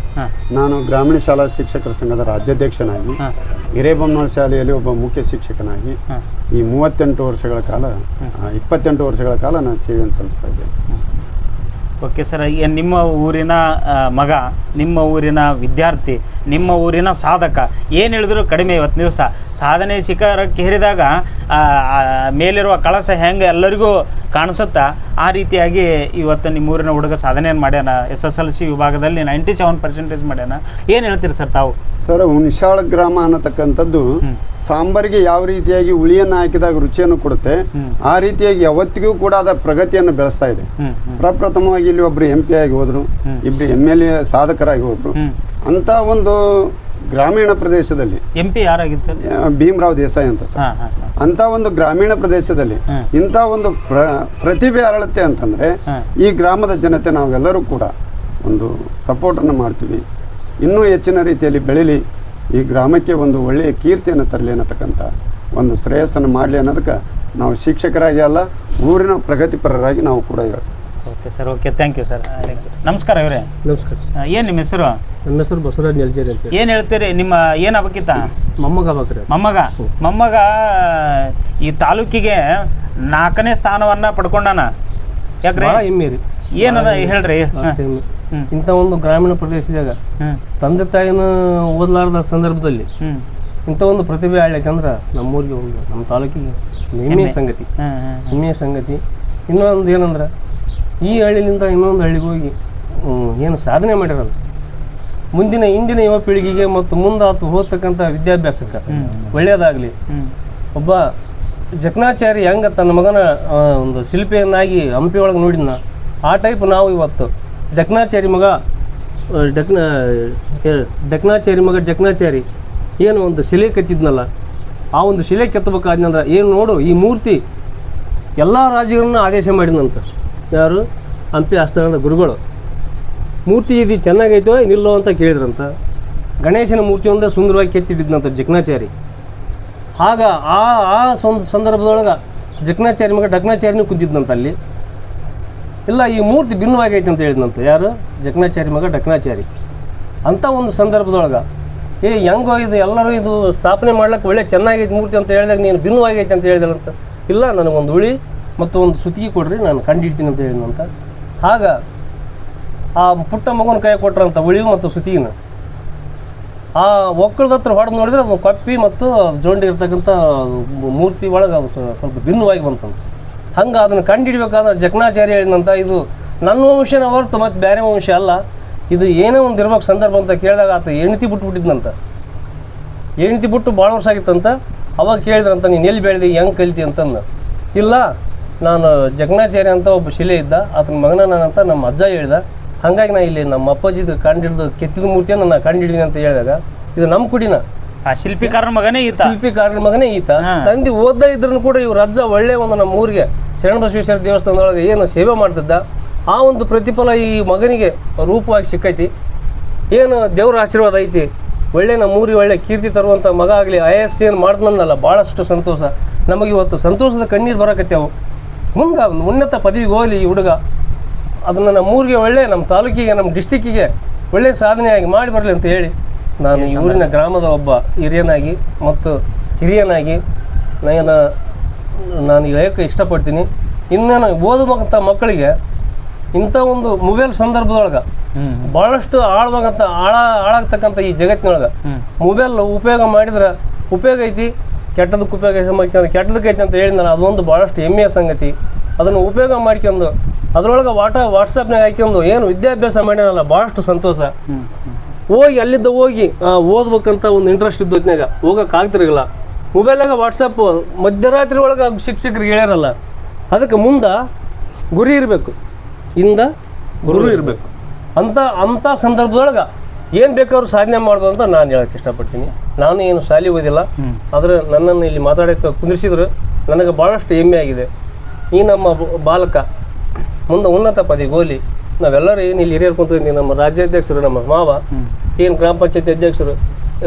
ನಾನು ಗ್ರಾಮೀಣ ಶಾಲಾ ಶಿಕ್ಷಕರ ಸಂಘದ ರಾಜ್ಯಾಧ್ಯಕ್ಷನಾಗಿ ಹಾಂ. ಹಿರೇಬೊಮ್ಮನೂರು ಶಾಲೆಯಲ್ಲಿ ಒಬ್ಬ ಮುಖ್ಯ ಶಿಕ್ಷಕನಾಗಿ ಈ ಮೂವತ್ತೆಂಟು ವರ್ಷಗಳ ಕಾಲ ಇಪ್ಪತ್ತೆಂಟು ವರ್ಷಗಳ ಕಾಲ ನಾನು ಸೇವೆಯನ್ನು ಸಲ್ಲಿಸ್ತಾ ಇದ್ದೇನೆ. ಓಕೆ ಸರ್ ನಿಮ್ಮ ಊರಿನ ಮಗ ನಿಮ್ಮ ಊರಿನ ವಿದ್ಯಾರ್ಥಿ ನಿಮ್ಮ ಊರಿನ ಸಾಧಕ ಏನು ಹೇಳಿದ್ರು ಕಡಿಮೆ ಇವತ್ತು ದಿವಸ. ಸಾಧನೆ ಶಿಖರಕ್ಕೆ ಹೇರಿದಾಗ ಮೇಲಿರುವ ಕಳಸ ಹೆಂಗೆ ಎಲ್ಲರಿಗೂ ಕಾಣಿಸುತ್ತಾ? ಆ ರೀತಿಯಾಗಿ ಇವತ್ತು ನಿಮ್ಮ ಊರಿನ ಹುಡುಗ ಸಾಧನೆಯನ್ನು ಮಾಡ್ಯಾನ. ಎಸ್ ಎಸ್ ಎಲ್ ಸಿ ವಿಭಾಗದಲ್ಲಿ ನೈಂಟಿ ಸೆವೆನ್ ಪರ್ಸೆಂಟೇಜ್ ಮಾಡ್ಯಾನ. ಏನು ಹೇಳ್ತೀರಿ ಸರ್ ತಾವು? ಸರ್ ಹುಣಸಾಳ ಗ್ರಾಮ ಅನ್ನತಕ್ಕಂಥದ್ದು ಸಾಂಬಾರಿಗೆ ಯಾವ ರೀತಿಯಾಗಿ ಹುಳಿಯನ್ನು ಹಾಕಿದಾಗ ರುಚಿಯನ್ನು ಕೊಡುತ್ತೆ ಆ ರೀತಿಯಾಗಿ ಯಾವತ್ತಿಗೂ ಕೂಡ ಅದರ ಪ್ರಗತಿಯನ್ನು ಬೆಳೆಸ್ತಾ ಇದೆ. ಪ್ರಪ್ರಥಮವಾಗಿ ಇಲ್ಲಿ ಒಬ್ಬರು ಎಂ ಪಿ ಆಗಿ ಹೋದರು ಇಬ್ಬರು ಎಂ ಎಲ್ ಎ ಸಾಧಕರಾಗಿ ಹೋದರು. ಅಂಥ ಒಂದು ಗ್ರಾಮೀಣ ಪ್ರದೇಶದಲ್ಲಿ. ಎಂ ಪಿ ಯಾರಾಗಿದೆ ಸರ್? ಭೀಮರಾವ್ ದೇಸಾಯಿ ಅಂತ ಸರ್. ಅಂತ ಹಾಂ ಹಾಂ. ಅಂಥ ಒಂದು ಗ್ರಾಮೀಣ ಪ್ರದೇಶದಲ್ಲಿ. ಇಂಥ ಒಂದು ಪ್ರ ಪ್ರತಿಭೆ ಅರಳುತ್ತೆ ಅಂತಂದ್ರೆ ಈ ಗ್ರಾಮದ ಜನತೆ ನಾವೆಲ್ಲರೂ ಕೂಡ ಒಂದು ಸಪೋರ್ಟನ್ನು ಮಾಡ್ತೀವಿ. ಇನ್ನೂ ಹೆಚ್ಚಿನ ರೀತಿಯಲ್ಲಿ ಬೆಳೀಲಿ ಈ ಗ್ರಾಮಕ್ಕೆ ಒಂದು ಒಳ್ಳೆಯ ಕೀರ್ತಿಯನ್ನು ತರಲಿ ಅನ್ನತಕ್ಕಂಥ ಒಂದು ಶ್ರೇಯಸ್ಸನ್ನು ಮಾಡಲಿ ಅನ್ನೋದಕ್ಕೆ ನಾವು ಶಿಕ್ಷಕರಾಗಿ ಅಲ್ಲ ಊರಿನ ಪ್ರಗತಿಪರರಾಗಿ ನಾವು ಕೂಡ ಹೇಳ್ತೀವಿ. Okay sir okay thank you sir ನಮಸ್ಕಾರ ಇವರೇ. ನಮಸ್ಕಾರ. ಏನು ನಿಮ್ಮ ಹೆಸರು? ನನ್ನ ಹೆಸರು ಬಸವರಾಜ್ ನೆಲ್ಜೇರಿ ಅಂತ ಏನು ಹೇಳ್ತೀರಿ? ನಿಮ್ಮ ಏನು ಆಗ್ಬೇಕಿತ್ತ? ಮೊಮ್ಮಗ ಆಗ್ಬೇಕ್ರಿ. ಮೊಮ್ಮಗ? ಮೊಮ್ಮಗ ಈ ತಾಲೂಕಿಗೆ ನಾಲ್ಕನೇ ಸ್ಥಾನವನ್ನ ಪಡ್ಕೊಂಡಾನ? ಯಾಕ್ರಿ? ಭಾಳ ಹೆಮ್ಮೆ ರೀ. ಏನದ ಹೇಳ್ರಿ? ಅಷ್ಟೇ ಹೆಮ್ಮೆ. ಹ್ಮ್. ಇಂಥ ಒಂದು ಗ್ರಾಮೀಣ ಪ್ರದೇಶದಾಗ ಹ್ಮ್. ತಂದೆ ತಾಯಿನ ಓದಲಾರ್ದ ಸಂದರ್ಭದಲ್ಲಿ ಹ್ಮ್. ಇಂಥ ಒಂದು ಪ್ರತಿಭೆ ಆಳ್ಲಿಕ್ಕಂದ್ರೆ ನಮ್ಮೂರಿಗೆ ಒಂದು ನಮ್ಮ ತಾಲೂಕಿಗೆ ಒಂದು ಹೆಮ್ಮೆಯ ಸಂಗತಿ. ಹ್ಮ್ ಹ್ಮ್ ಹೆಮ್ಮೆಯ ಸಂಗತಿ. ಇನ್ನೊಂದು ಏನಂದ್ರೆ ಈ ಹಳ್ಳಿಲಿಂದ ಇನ್ನೊಂದು ಹಳ್ಳಿಗೆ ಹೋಗಿ ಹ್ಮ್, ಏನು ಸಾಧನೆ ಮಾಡಿರಲ್ಲ ಮುಂದಿನ ಇಂದಿನ ಯುವ ಪೀಳಿಗೆಗೆ ಮತ್ತು ಮುಂದೆ ಆತು ಹೋಗ್ತಕ್ಕಂಥ ವಿದ್ಯಾಭ್ಯಾಸಕ್ಕೆ ಒಳ್ಳೆಯದಾಗಲಿ. ಒಬ್ಬ ಜಕಣಾಚಾರಿ ಹೆಂಗ ತನ್ನ ಮಗನ ಒಂದು ಶಿಲ್ಪಿಯನ್ನಾಗಿ ಹಂಪಿ ಒಳಗೆ ನೋಡಿದ್ನ ಆ ಟೈಪ್ ನಾವು ಇವತ್ತು. ಜಕಣಾಚಾರಿ ಮಗ ಡಕ್ನ ಡಕ್ನಾಚಾರಿ ಮಗ ಜಕ್ನಾಚಾರಿ ಏನು ಒಂದು ಶಿಲೆ ಕೆತ್ತಿದ್ನಲ್ಲ ಆ ಒಂದು ಶಿಲೆ ಕೆತ್ತಬೇಕಾದ್ನಂದ್ರೆ ಏನು ನೋಡು ಈ ಮೂರ್ತಿ ಎಲ್ಲ ರಾಜ್ಯಗಳನ್ನ ಆದೇಶ ಮಾಡಿದಂತ. ಯಾರು? ಹಂಪಿ ಆಸ್ಥಾನದ ಗುರುಗಳು. ಮೂರ್ತಿ ಇದು ಚೆನ್ನಾಗೈತೋ ನಿಲ್ಲೋ ಅಂತ ಕೇಳಿದ್ರಂತ. ಗಣೇಶನ ಮೂರ್ತಿ ಒಂದೇ ಸುಂದರವಾಗಿ ಕೆತ್ತಿದ್ದಂತ ಜಕ್ನಾಚಾರಿ. ಆಗ ಆ ಆ ಸಂದರ್ಭದೊಳಗೆ ಜಕ್ನಾಚಾರಿ ಮಗ ಡಕ್ನಾಚಾರಿನೂ ಕುಂತಿದ್ನಂತ ಅಲ್ಲಿ. ಇಲ್ಲ, ಈ ಮೂರ್ತಿ ಭಿನ್ನವಾಗೈತೆ ಅಂತ ಹೇಳಿದಂತ ಯಾರು? ಜಕ್ನಾಚಾರಿ ಮಗ ಡಕ್ನಾಚಾರಿ ಅಂಥ ಒಂದು ಸಂದರ್ಭದೊಳಗೆ, ಏ, ಹೆಂಗೋ ಇದು ಎಲ್ಲರೂ ಇದು ಸ್ಥಾಪನೆ ಮಾಡ್ಲಿಕ್ಕೆ ಒಳ್ಳೆ ಚೆನ್ನಾಗೈತೆ ಮೂರ್ತಿ ಅಂತ ಹೇಳಿದಾಗ ನೀನು ಭಿನ್ನವಾಗೈತೆ ಅಂತ ಹೇಳಿದಳಂತ ಇಲ್ಲ, ನನಗೊಂದು ಉಳಿ ಮತ್ತು ಒಂದು ಸುತ್ತಿಗೆ ಕೊಡ್ರಿ, ನಾನು ಕಂಡಿಡ್ತೀನಿ ಅಂತ ಹೇಳಿದಂತ ಆಗ ಆ ಪುಟ್ಟ ಮಗುನ ಕೈ ಕೊಟ್ರಂತ ಉಳಿವು ಮತ್ತು ಸುತೀನ. ಆ ಒಕ್ಕಳದ ಹತ್ರ ಹೊಡೆದು ನೋಡಿದ್ರೆ ಅದು ಕಪ್ಪಿ ಮತ್ತು ಜೋಂಡಿ ಇರ್ತಕ್ಕಂಥ ಮೂರ್ತಿ ಒಳಗೆ ಅದು ಸ್ವ- ಸ್ವಲ್ಪ ಭಿನ್ನವಾಗಿ ಬಂತಂತ ಹಂಗೆ ಅದನ್ನು ಕಂಡುಹಿಡ್ಬೇಕಾದ್ರೆ ಜಗ್ನಾಚಾರ್ಯ ಹೇಳಿದಂಥ ಇದು ನನ್ನ ವಂಶನ ಹೊರತು ಮತ್ತು ಬೇರೆ ವಂಶ ಅಲ್ಲ. ಇದು ಏನೋ ಒಂದು ಇರ್ಬೇಕು ಸಂದರ್ಭ ಅಂತ ಕೇಳಿದಾಗ ಆತ ಹೆಣ್ತಿ ಬಿಟ್ಬಿಟ್ಟಿದ್ನಂತ ಹೆಣ್ತಿ ಬಿಟ್ಟು ಭಾಳ ವರ್ಷ ಆಗಿತ್ತಂತ ಅವಾಗ ಕೇಳಿದ್ರಂತ, ನೀನು ಎಲ್ಲಿ ಬೆಳೆದಿ, ಹೆಂಗೆ ಕಲಿತಿ? ಅಂತಂದು. ಇಲ್ಲ, ನಾನು ಜಗ್ನಾಚಾರ್ಯ ಅಂತ ಒಬ್ಬ ಶಿಲೆ ಇದ್ದ. ಆತನ ಮಗನ ನಾನಂತ ನಮ್ಮ ಅಜ್ಜ ಹೇಳ್ದ. ಹಾಗಾಗಿ ನಾ ಇಲ್ಲಿ ನಮ್ಮ ಅಪ್ಪಾಜಿದು ಹಿಡಿದು ಕೆತ್ತಿದ ಮೂರ್ತಿಯನ್ನು ನಾನು ಕಂಡಿಡಿದೀನಿ ಅಂತ ಹೇಳಿದಾಗ ಇದು ನಮ್ಮ ಕುಡಿನ. ಆ ಶಿಲ್ಪಿಕಾರನ ಮಗನೇ ಈತ. ಶಿಲ್ಪಿಕಾರನ ಮಗನೇ ಈತ. ತಂದಿ ಓದ್ದ ಇದ್ರೂ ಕೂಡ ಇವ್ರ ಅಜ್ಜ ಒಳ್ಳೆ ಒಂದು ನಮ್ಮ ಊರಿಗೆ ಶರಣಬಸವೇಶ್ವರ ದೇವಸ್ಥಾನದೊಳಗೆ ಏನು ಸೇವೆ ಮಾಡ್ತಿದ್ದ ಆ ಒಂದು ಪ್ರತಿಫಲ ಈ ಮಗನಿಗೆ ರೂಪವಾಗಿ ಸಿಕ್ಕೈತಿ. ಏನು ದೇವ್ರ ಆಶೀರ್ವಾದ ಐತಿ. ಒಳ್ಳೆ ನಮ್ಮ ಊರಿಗೆ ಒಳ್ಳೆ ಕೀರ್ತಿ ತರುವಂಥ ಮಗ ಆಗಲಿ ಐ ಎಸ್ ಏನು ಮಾಡ್ದನಲ್ಲ ಭಾಳಷ್ಟು ಸಂತೋಷ. ನಮಗೆ ಇವತ್ತು ಸಂತೋಷದ ಕಣ್ಣೀರು ಬರಕತ್ಯಾವು ಮುಂದೆ ಒಂದು ಉನ್ನತ ಪದವಿಗೆ ಹೋಗಲಿ ಈ ಹುಡುಗ. ಅದನ್ನು ನಮ್ಮ ಊರಿಗೆ ಒಳ್ಳೆ ನಮ್ಮ ತಾಲೂಕಿಗೆ ನಮ್ಮ ಡಿಸ್ಟಿಕ್ಕಿಗೆ ಒಳ್ಳೆ ಸಾಧನೆಯಾಗಿ ಮಾಡಿ ಬರಲಿ ಅಂತ ಹೇಳಿ ನಾನು ಈ ಊರಿನ ಗ್ರಾಮದ ಒಬ್ಬ ಹಿರಿಯನಾಗಿ ಮತ್ತು ಹಿರಿಯನಾಗಿ ನಾನು ನಾನು ಹೇಳಕ್ಕೆ ಇಷ್ಟಪಡ್ತೀನಿ. ಇನ್ನೇನು ಓದುವಂಥ ಮಕ್ಕಳಿಗೆ ಇಂಥ ಒಂದು ಮೊಬೈಲ್ ಸಂದರ್ಭದೊಳಗೆ ಭಾಳಷ್ಟು ಆಳ್ವಾಗಂತ ಆಳ ಆಳಾಗ್ತಕ್ಕಂಥ ಈ ಜಗತ್ತಿನೊಳಗೆ ಮೊಬೈಲ್ ಉಪಯೋಗ ಮಾಡಿದ್ರೆ ಉಪಯೋಗ ಐತಿ ಕೆಟ್ಟದಕ್ಕೆ ಉಪಯೋಗ ಮಾಡ್ಕೊಂಡು ಕೆಟ್ಟದಕ್ಕೆ ಐತಿ ಅಂತ ಹೇಳಿದ್ನಲ್ಲ ಅದೊಂದು ಭಾಳಷ್ಟು ಹೆಮ್ಮೆಯ ಸಂಗತಿ. ಅದನ್ನು ಉಪಯೋಗ ಮಾಡ್ಕೊಂಡು ಅದರೊಳಗೆ ವಾಟ ವಾಟ್ಸಪ್ನಾಗ ಹಾಕ್ಯಂದು ಏನು ವಿದ್ಯಾಭ್ಯಾಸ ಮಾಡ್ಯಾನಲ್ಲ ಭಾಳಷ್ಟು ಸಂತೋಷ. ಹೋಗಿ ಅಲ್ಲಿದ್ದ ಹೋಗಿ ಓದ್ಬೇಕಂತ ಒಂದು ಇಂಟ್ರೆಸ್ಟ್ ಇದ್ದು ಹೊತ್ನ್ಯಾಗ ಹೋಗಕ್ಕೆ ಆಗ್ತಿರಲಿಲ್ಲ. ಮೊಬೈಲಾಗ ವಾಟ್ಸಪ್ ಮಧ್ಯರಾತ್ರಿ ಒಳಗೆ ಶಿಕ್ಷಕರಿಗೆ ಹೇಳ್ಯಾರಲ್ಲ ಅದಕ್ಕೆ ಮುಂದೆ ಗುರಿ ಇರಬೇಕು. ಇಂದ ಗುರು ಇರಬೇಕು. ಅಂತ ಅಂಥ ಸಂದರ್ಭದೊಳಗೆ ಏನು ಬೇಕಾದ್ರೂ ಸಾಧನೆ ಮಾಡ್ಬೋದು ಅಂತ ನಾನು ಹೇಳಕ್ಕೆ ಇಷ್ಟಪಡ್ತೀನಿ. ನಾನು ಏನು ಶಾಲೆ ಓದಿಲ್ಲ ಆದರೆ ನನ್ನನ್ನು ಇಲ್ಲಿ ಮಾತಾಡೋಕ್ಕೆ ಕುಂದಿರಿಸಿದ್ರು ನನಗೆ ಭಾಳಷ್ಟು ಹೆಮ್ಮೆ ಆಗಿದೆ. ಈ ನಮ್ಮ ಬಾಲಕ ಮುಂದೆ ಉನ್ನತ ಪದವಿ ಗೋಲಿ ನಾವೆಲ್ಲರೂ ಏನು ಇಲ್ಲಿ ಹಿರಿಯರು ಕುಂತೀವಿ ನಮ್ಮ ರಾಜ್ಯಾಧ್ಯಕ್ಷರು ನಮ್ಮ ಮಾವ ಏನು ಗ್ರಾಮ ಪಂಚಾಯತಿ ಅಧ್ಯಕ್ಷರು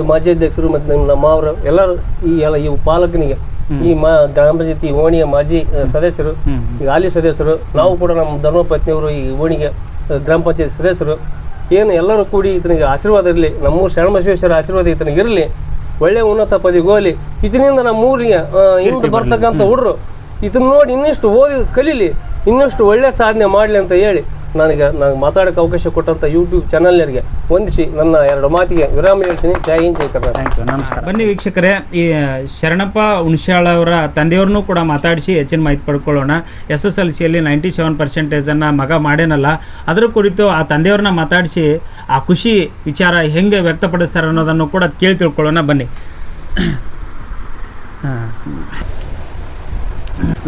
ಮಾಜಿ ಅಧ್ಯಕ್ಷರು ಮತ್ತು ನಮ್ಮ ನಮ್ಮ ಮಾವರು ಎಲ್ಲರೂ ಈ ಎಲ್ಲ ಈ ಪಾಲಕನಿಗೆ ಈ ಮಾ ಗ್ರಾಮ ಪಂಚಾಯತಿ ಓಣಿಯ ಮಾಜಿ ಸದಸ್ಯರು ಈ ಹಾಲಿ ಸದಸ್ಯರು ನಾವು ಕೂಡ ನಮ್ಮ ಧರ್ಮಪತ್ನಿಯವರು ಈ ಓಣಿಗೆ ಗ್ರಾಮ ಪಂಚಾಯತ್ ಸದಸ್ಯರು ಏನು ಎಲ್ಲರೂ ಕೂಡಿ ಈತನಿಗೆ ಆಶೀರ್ವಾದ ಇರಲಿ ನಮ್ಮೂರು ಶರಣಬಸವೇಶ್ವರ ಆಶೀರ್ವಾದ ಈತನಿಗೆ ಇರಲಿ ಒಳ್ಳೆ ಉನ್ನತ ಪದವಿಗೆ ಹೋಗಲಿ ಇದರಿಂದ ನಮ್ಮ ಊರಿಗೆ ಆ, ಹಿಂದೆ ಬರ್ತಕ್ಕಂಥ ಹುಡುಗರು ಇದನ್ನ ನೋಡಿ ಇನ್ನಷ್ಟು ಓದಿ ಕಲೀಲಿ, ಇನ್ನಷ್ಟು ಒಳ್ಳೆ ಸಾಧನೆ ಮಾಡಲಿ ಅಂತ ಹೇಳಿ ನನಗೆ ನಾನು ಮಾತಾಡೋಕ್ಕೆ ಅವಕಾಶ ಕೊಟ್ಟಂಥ ಯೂಟ್ಯೂಬ್ ಚಾನಲ್ನರಿಗೆ ವಂದಿಸಿ ನನ್ನ ಎರಡು ಮಾತಿಗೆ ವಿರಾಮ ಹೇಳ್ತೀನಿ. ಜೈ ಹಿಂದ್, ಜೈ ಯು ನಮಸ್ಕಾರ. ಬನ್ನಿ ವೀಕ್ಷಕರೇ, ಈ ಶರಣಪ್ಪ ಹುಣಸ್ಯಾಳ ಅವರ ತಂದೆಯವ್ರನ್ನೂ ಕೂಡ ಮಾತಾಡಿಸಿ ಹೆಚ್ಚಿನ ಮಾಹಿತಿ ಪಡ್ಕೊಳ್ಳೋಣ. ಎಸ್ ಎಸ್ ಎಲ್ ಸಿಯಲ್ಲಿ ನೈಂಟಿ ಸೆವೆನ್ ಪರ್ಸೆಂಟೇಜನ್ನು ಮಗ ಮಾಡೇನಲ್ಲ ಅದರ ಕುರಿತು ಆ ತಂದೆಯವ್ರನ್ನ ಮಾತಾಡಿಸಿ ಆ ಖುಷಿ ವಿಚಾರ ಹೆಂಗೆ ವ್ಯಕ್ತಪಡಿಸ್ತಾರೆ ಅನ್ನೋದನ್ನು ಕೂಡ ಕೇಳಿ ತಿಳ್ಕೊಳ್ಳೋಣ. ಬನ್ನಿ.